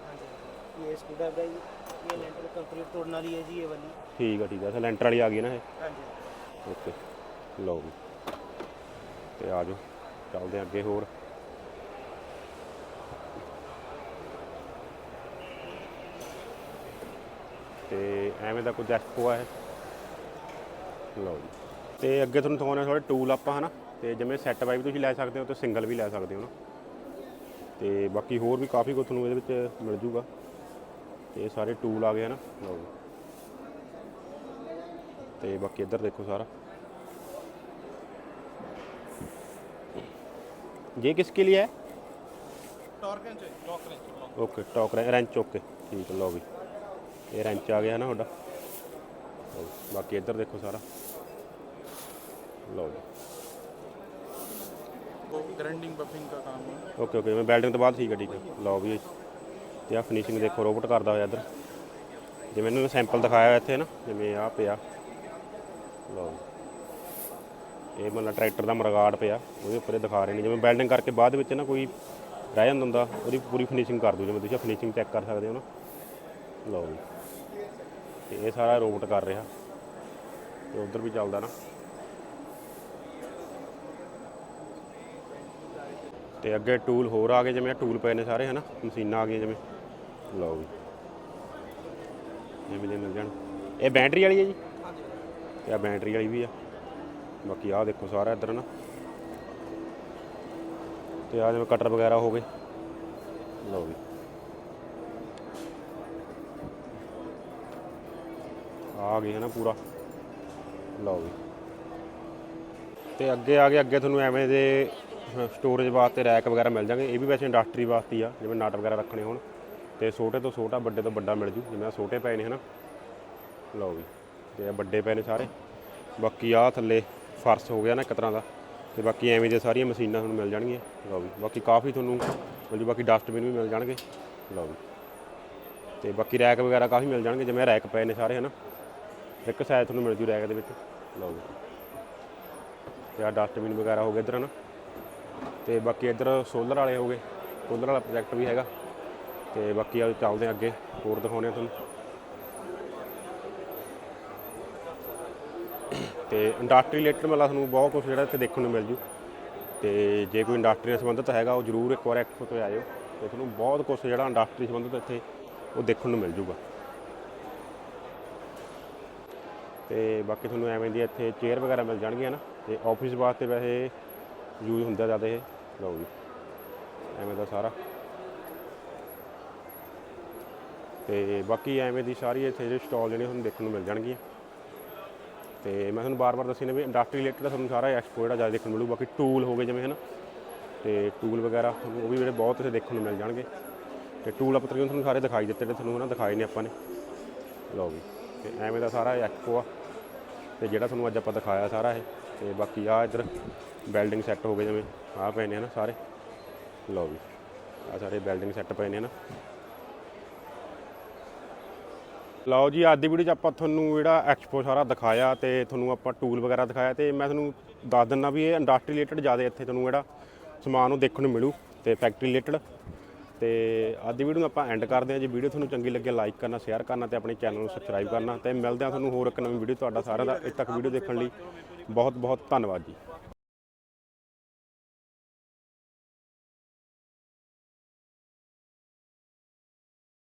ਹਾਂਜੀ ਇਹ ਸਕੂਟਰ ਦਾ ਜੀ। ਇਹ ਲੈਂਟਰ ਕੰਕਰੀਟ ਤੋੜਨ ਵਾਲੀ ਹੈ ਜੀ ਇਹ ਵਾਲੀ। ਠੀਕ ਆ ਠੀਕ ਆ। ਸੈਲੈਂਟਰ ਵਾਲੀ ਆ ਗਈ ਨਾ ਇਹ? ਹਾਂਜੀ। ਓਕੇ ਲਓ ਤੇ ਆ ਜਾਓ। ਚੱਲਦੇ ਹਾਂ ਅੱਗੇ ਹੋਰ। ਤੇ ਐਵੇਂ ਦਾ ਕੁਝ ਐਕਸਪੋ ਹੈ ਲਓ ਜੀ। ਤੇ ਅੱਗੇ ਤੁਹਾਨੂੰ ਦਿਖਾਉਣੇ ਥੋੜੇ ਟੂਲ ਆਪਾਂ, ਹਨਾ? ਤੇ ਜਿਵੇਂ ਸੈੱਟ ਵਾਈ ਵੀ ਤੁਸੀਂ ਲੈ ਸਕਦੇ ਹੋ ਤੇ ਸਿੰਗਲ ਵੀ ਲੈ ਸਕਦੇ ਹੋ ਨਾ। ਤੇ ਬਾਕੀ ਹੋਰ ਵੀ ਕਾਫੀ ਕੁਝ ਤੁਹਾਨੂੰ ਇਹਦੇ ਵਿੱਚ ਮਿਲ ਜੂਗਾ। ਤੇ ਇਹ ਸਾਰੇ ਟੂਲ ਆ ਗਏ, ਹਨਾ? ਲਓ ਜੀ। ਤੇ ਬਾਕੀ ਇੱਧਰ ਦੇਖੋ ਸਾਰਾ। ये किसके लिए है ओके टॉक रेंच ओके ठीक है लो भी ये रेंच आ गया है ना ਤੁਹਾਡਾ ਲਓ ਜੀ। ਬਾਕੀ ਇੱਧਰ ਦੇਖੋ ਸਾਰਾ ਲਓ ਜੀ ग्राइंडिंग बफिंग का काम है ਓਕੇ ਓਕੇ ਮੈਂ ਬਿਲਡਿੰਗ ਤੋਂ ਬਾਅਦ ਠੀਕ ਹੈ ਠੀਕ ਹੈ ਲਓ ਵੀ ਤੇ ਆ ਫਿਨਿਸ਼ਿੰਗ ਦੇਖੋ ਰੋਬੋਟ ਕਰਦਾ ਹੋਇਆ ਇੱਧਰ ਜਿਵੇਂ ਇਹਨਾਂ ਨੇ ਸੈਂਪਲ ਦਿਖਾਇਆ ਹੋਇਆ ਇੱਥੇ ਨਾ ਜਿਵੇਂ ਆ ਪਿਆ ਲਓ ਜੀ। ਇਹ ਮਤਲਬ ਟਰੈਕਟਰ ਦਾ ਮਰਗਾੜ ਪਿਆ, ਉਹਦੇ ਉੱਪਰ ਇਹ ਦਿਖਾ ਰਹੇ ਨੇ। ਜਿਵੇਂ ਬਿਲਡਿੰਗ ਕਰਕੇ ਬਾਅਦ ਵਿੱਚ ਨਾ ਕੋਈ ਰਹਿ ਜਾਂਦਾ ਹੁੰਦਾ, ਉਹਦੀ ਪੂਰੀ ਫਿਨਿਸ਼ਿੰਗ ਕਰ ਦੂ ਜਿਵੇਂ ਤੁਸੀਂ ਫਿਨਿਸ਼ਿੰਗ ਚੈੱਕ ਕਰ ਸਕਦੇ ਹੋ ਨਾ। ਲਓ ਜੀ। ਤੇ ਇਹ ਸਾਰਾ ਰੋਬੋਟ ਕਰ ਰਿਹਾ। ਤੇ ਉਧਰ ਵੀ ਚੱਲਦਾ ਨਾ। ਤੇ ਅੱਗੇ ਟੂਲ ਹੋਰ ਆ ਗਏ, ਜਿਵੇਂ ਟੂਲ ਪਏ ਨੇ ਸਾਰੇ, ਹਨਾ? ਮਸ਼ੀਨਾਂ ਆ ਗਈਆਂ ਜਿਵੇਂ। ਲਓ ਵੀ ਜਿਵੇਂ ਦੇ ਮਿਲ ਜਾਣ। ਇਹ ਬੈਟਰੀ ਵਾਲੀ ਹੈ ਜੀ? ਤੇ ਆ ਬੈਟਰੀ ਵਾਲੀ ਵੀ ਆ। ਬਾਕੀ ਆਹ ਦੇਖੋ ਸਾਰਾ ਇੱਧਰ ਨਾ। ਤੇ ਆ ਜਿਵੇਂ ਕਟਰ ਵਗੈਰਾ ਹੋ ਗਏ। ਲਓ ਵੀ। ਆ ਗਈ ਹੈ ਨਾ ਪੂਰਾ। ਲਓ ਵੀ। ਤੇ ਅੱਗੇ ਆ ਗਏ, ਅੱਗੇ ਤੁਹਾਨੂੰ ਐਵੇਂ ਦੇ ਸਟੋਰੇਜ ਵਾਸਤੇ ਰੈਕ ਵਗੈਰਾ ਮਿਲ ਜਾਣਗੇ। ਇਹ ਵੀ ਵੈਸੇ ਇੰਡਸਟਰੀ ਵਾਸਤੇ ਆ, ਜਿਵੇਂ ਨਟ ਵਗੈਰਾ ਰੱਖਣੇ ਹੋਣ। ਤੇ ਛੋਟੇ ਤੋਂ ਛੋਟਾ, ਵੱਡੇ ਤੋਂ ਵੱਡਾ ਮਿਲ ਜੂ। ਜਿਵੇਂ ਛੋਟੇ ਪਏ ਨੇ ਹਨਾ। ਲਓ ਵੀ। ਤੇ ਵੱਡੇ ਪਏ ਨੇ ਸਾਰੇ। ਬਾਕੀ ਆ ਥੱਲੇ ਫਰਸ਼ ਹੋ ਗਿਆ ਨਾ ਇੱਕ ਤਰ੍ਹਾਂ ਦਾ। ਤੇ ਬਾਕੀ ਐਵੇਂ ਦੇ ਸਾਰੀਆਂ ਮਸ਼ੀਨਾਂ ਤੁਹਾਨੂੰ ਮਿਲ ਜਾਣਗੀਆਂ। ਲਓ ਵੀ, ਬਾਕੀ ਕਾਫੀ ਤੁਹਾਨੂੰ ਮਿਲ ਜੂ, ਬਾਕੀ ਡਸਟਬਿਨ ਵੀ ਮਿਲ ਜਾਣਗੇ। ਲਓ ਵੀ। ਤੇ ਬਾਕੀ ਰੈਕ ਵਗੈਰਾ ਕਾਫੀ ਮਿਲ ਜਾਣਗੇ, ਜਿਵੇਂ ਰੈਕ ਪਏ ਨੇ ਸਾਰੇ, ਹਨਾ। ਇੱਕ ਸਾਈਜ਼ ਤੁਹਾਨੂੰ ਮਿਲ ਜੂ ਰੈਕ ਦੇ ਵਿੱਚ। ਲਓ ਵੀ। ਤੇ ਆ ਡਸਟਬਿਨ ਵਗੈਰਾ ਹੋ ਗਏ ਇੱਧਰ ਨਾ ਤੇ ਬਾਕੀ ਇੱਧਰ ਸੋਲਰ ਵਾਲੇ ਹੋ ਗਏ। ਸੋਲਰ ਵਾਲਾ ਪ੍ਰੋਜੈਕਟ ਵੀ ਹੈਗਾ। ਤੇ ਬਾਕੀ ਆ ਚੱਲਦੇ ਹਾਂ ਅੱਗੇ। ਹੋਰ ਦਿਖਾਉਂਦੇ ਆ ਤੁਹਾਨੂੰ। ਤੇ ਇੰਡਸਟਰੀ ਰਿਲੇਟਡ ਮਤਲਬ ਤੁਹਾਨੂੰ ਬਹੁਤ ਕੁਝ ਜਿਹੜਾ ਇੱਥੇ ਦੇਖਣ ਨੂੰ ਮਿਲ ਜੂ। ਤੇ ਜੇ ਕੋਈ ਇੰਡਸਟਰੀ ਨਾਲ ਸੰਬੰਧਿਤ ਹੈਗਾ, ਉਹ ਜ਼ਰੂਰ ਇੱਕ ਵਾਰ ਐਕਸਪੋ ਤੇ ਆਇਓ ਤੇ ਤੁਹਾਨੂੰ ਬਹੁਤ ਕੁਝ ਜਿਹੜਾ ਇੰਡਸਟਰੀ ਸੰਬੰਧਿਤ ਇੱਥੇ ਉਹ ਦੇਖਣ ਨੂੰ ਮਿਲ ਜੂਗਾ। ਤੇ ਬਾਕੀ ਤੁਹਾਨੂੰ ਐਵੇਂ ਦੀ ਇੱਥੇ ਚੇਅਰ ਵਗੈਰਾ ਮਿਲ ਜਾਣਗੀਆਂ ਨਾ, ਤੇ ਆਫਿਸ ਵਾਸਤੇ ਵੈਸੇ ਯੂਜ਼ ਹੁੰਦਾ ਜ਼ਿਆਦਾ ਇਹ। ਲਓ ਜੀ, ਐਵੇਂ ਦਾ ਸਾਰਾ। ਤੇ ਬਾਕੀ ਐਵੇਂ ਦੀ ਸਾਰੀ ਇੱਥੇ ਜਿਹੜੇ ਸਟਾਲ ਜਿਹੜੇ ਤੁਹਾਨੂੰ ਦੇਖਣ ਨੂੰ ਮਿਲ ਜਾਣਗੀਆਂ। ਤੇ ਮੈਂ ਤੁਹਾਨੂੰ ਬਾਰ-ਬਾਰ ਦੱਸੀ ਨੇ ਵੀ ਇੰਡਸਟਰੀ ਰਿਲੇਟਡ ਤੁਹਾਨੂੰ ਸਾਰਾ ਐਕਸਪੋ ਜਿਹੜਾ ਜ਼ਿਆਦਾ ਦੇਖਣ ਨੂੰ ਮਿਲੂ, ਬਾਕੀ ਟੂਲ ਹੋ ਗਏ ਜਿਵੇਂ, ਹਨ? ਤੇ ਟੂਲ ਵਗੈਰਾ ਤੁਹਾਨੂੰ ਉਹ ਵੀ ਜਿਹੜੇ ਬਹੁਤ ਇੱਥੇ ਦੇਖਣ ਨੂੰ ਮਿਲ ਜਾਣਗੇ। ਤੇ ਟੂਲ ਆਪਾਂ ਤਕਰੀਬਨ ਤੁਹਾਨੂੰ ਸਾਰੇ ਦਿਖਾਈ ਦਿੱਤੇ ਨੇ, ਤੁਹਾਨੂੰ ਨਾ ਦਿਖਾਏ ਨੇ ਆਪਾਂ ਨੇ। ਲਓ ਵੀ, ਤੇ ਐਵੇਂ ਦਾ ਸਾਰਾ ਐਕਸਪੋ ਆ। ਤੇ ਜਿਹੜਾ ਤੁਹਾਨੂੰ ਅੱਜ ਆਪਾਂ ਦਿਖਾਇਆ ਸਾਰਾ ਇਹ, ਤੇ ਬਾਕੀ ਆ ਇੱਧਰ ਬਿਲਡਿੰਗ ਸੈੱਟ ਹੋ ਗਏ ਜਿਵੇਂ ਆ ਪਏ ਨੇ ਨਾ ਸਾਰੇ। ਲਓ ਵੀ ਆ ਸਾਰੇ ਬਿਲਡਿੰਗ ਸੈੱਟ ਪਏ ਨੇ ਨਾ ਲਓ ਜੀ, ਅੱਜ ਦੀ ਵੀਡੀਓ 'ਚ ਆਪਾਂ ਤੁਹਾਨੂੰ ਜਿਹੜਾ ਐਕਸਪੋ ਸਾਰਾ ਦਿਖਾਇਆ ਤੇ ਤੁਹਾਨੂੰ ਆਪਾਂ ਟੂਲ ਵਗੈਰਾ ਦਿਖਾਇਆ ਤੇ ਮੈਂ ਤੁਹਾਨੂੰ ਦੱਸ ਦਿੰਦਾ ਵੀ ਇਹ ਇੰਡਸਟਰੀ ਰਿਲੇਟਡ ਜ਼ਿਆਦਾ ਇੱਥੇ ਤੁਹਾਨੂੰ ਜਿਹੜਾ ਸਮਾਨ ਉਹ ਦੇਖਣ ਨੂੰ ਮਿਲੂ ਤੇ ਫੈਕਟਰੀ ਰਿਲੇਟਡ ਤੇ ਅੱਜ ਦੀ ਵੀਡੀਓ ਨੂੰ ਆਪਾਂ ਐਂਡ ਕਰਦੇ ਹਾਂ ਜੇ। ਵੀਡੀਓ ਤੁਹਾਨੂੰ ਚੰਗੀ ਲੱਗੇ ਲਾਈਕ ਕਰਨਾ ਸ਼ੇਅਰ ਕਰਨਾ ਤੇ ਆਪਣੇ ਚੈਨਲ ਨੂੰ ਸਬਸਕ੍ਰਾਈਬ ਕਰਨਾ ਤੇ ਮਿਲਦੇ ਹਾਂ ਤੁਹਾਨੂੰ ਹੋਰ ਇੱਕ ਨਵੀਂ ਵੀਡੀਓ ਤੁਹਾਡਾ ਸਾਰਿਆਂ ਦਾ। ਇੱਥੇ ਤੱਕ ਵੀਡੀਓ ਦੇਖਣ ਲਈ ਬਹੁਤ ਬਹੁਤ ਧੰਨਵਾਦ ਜੀ।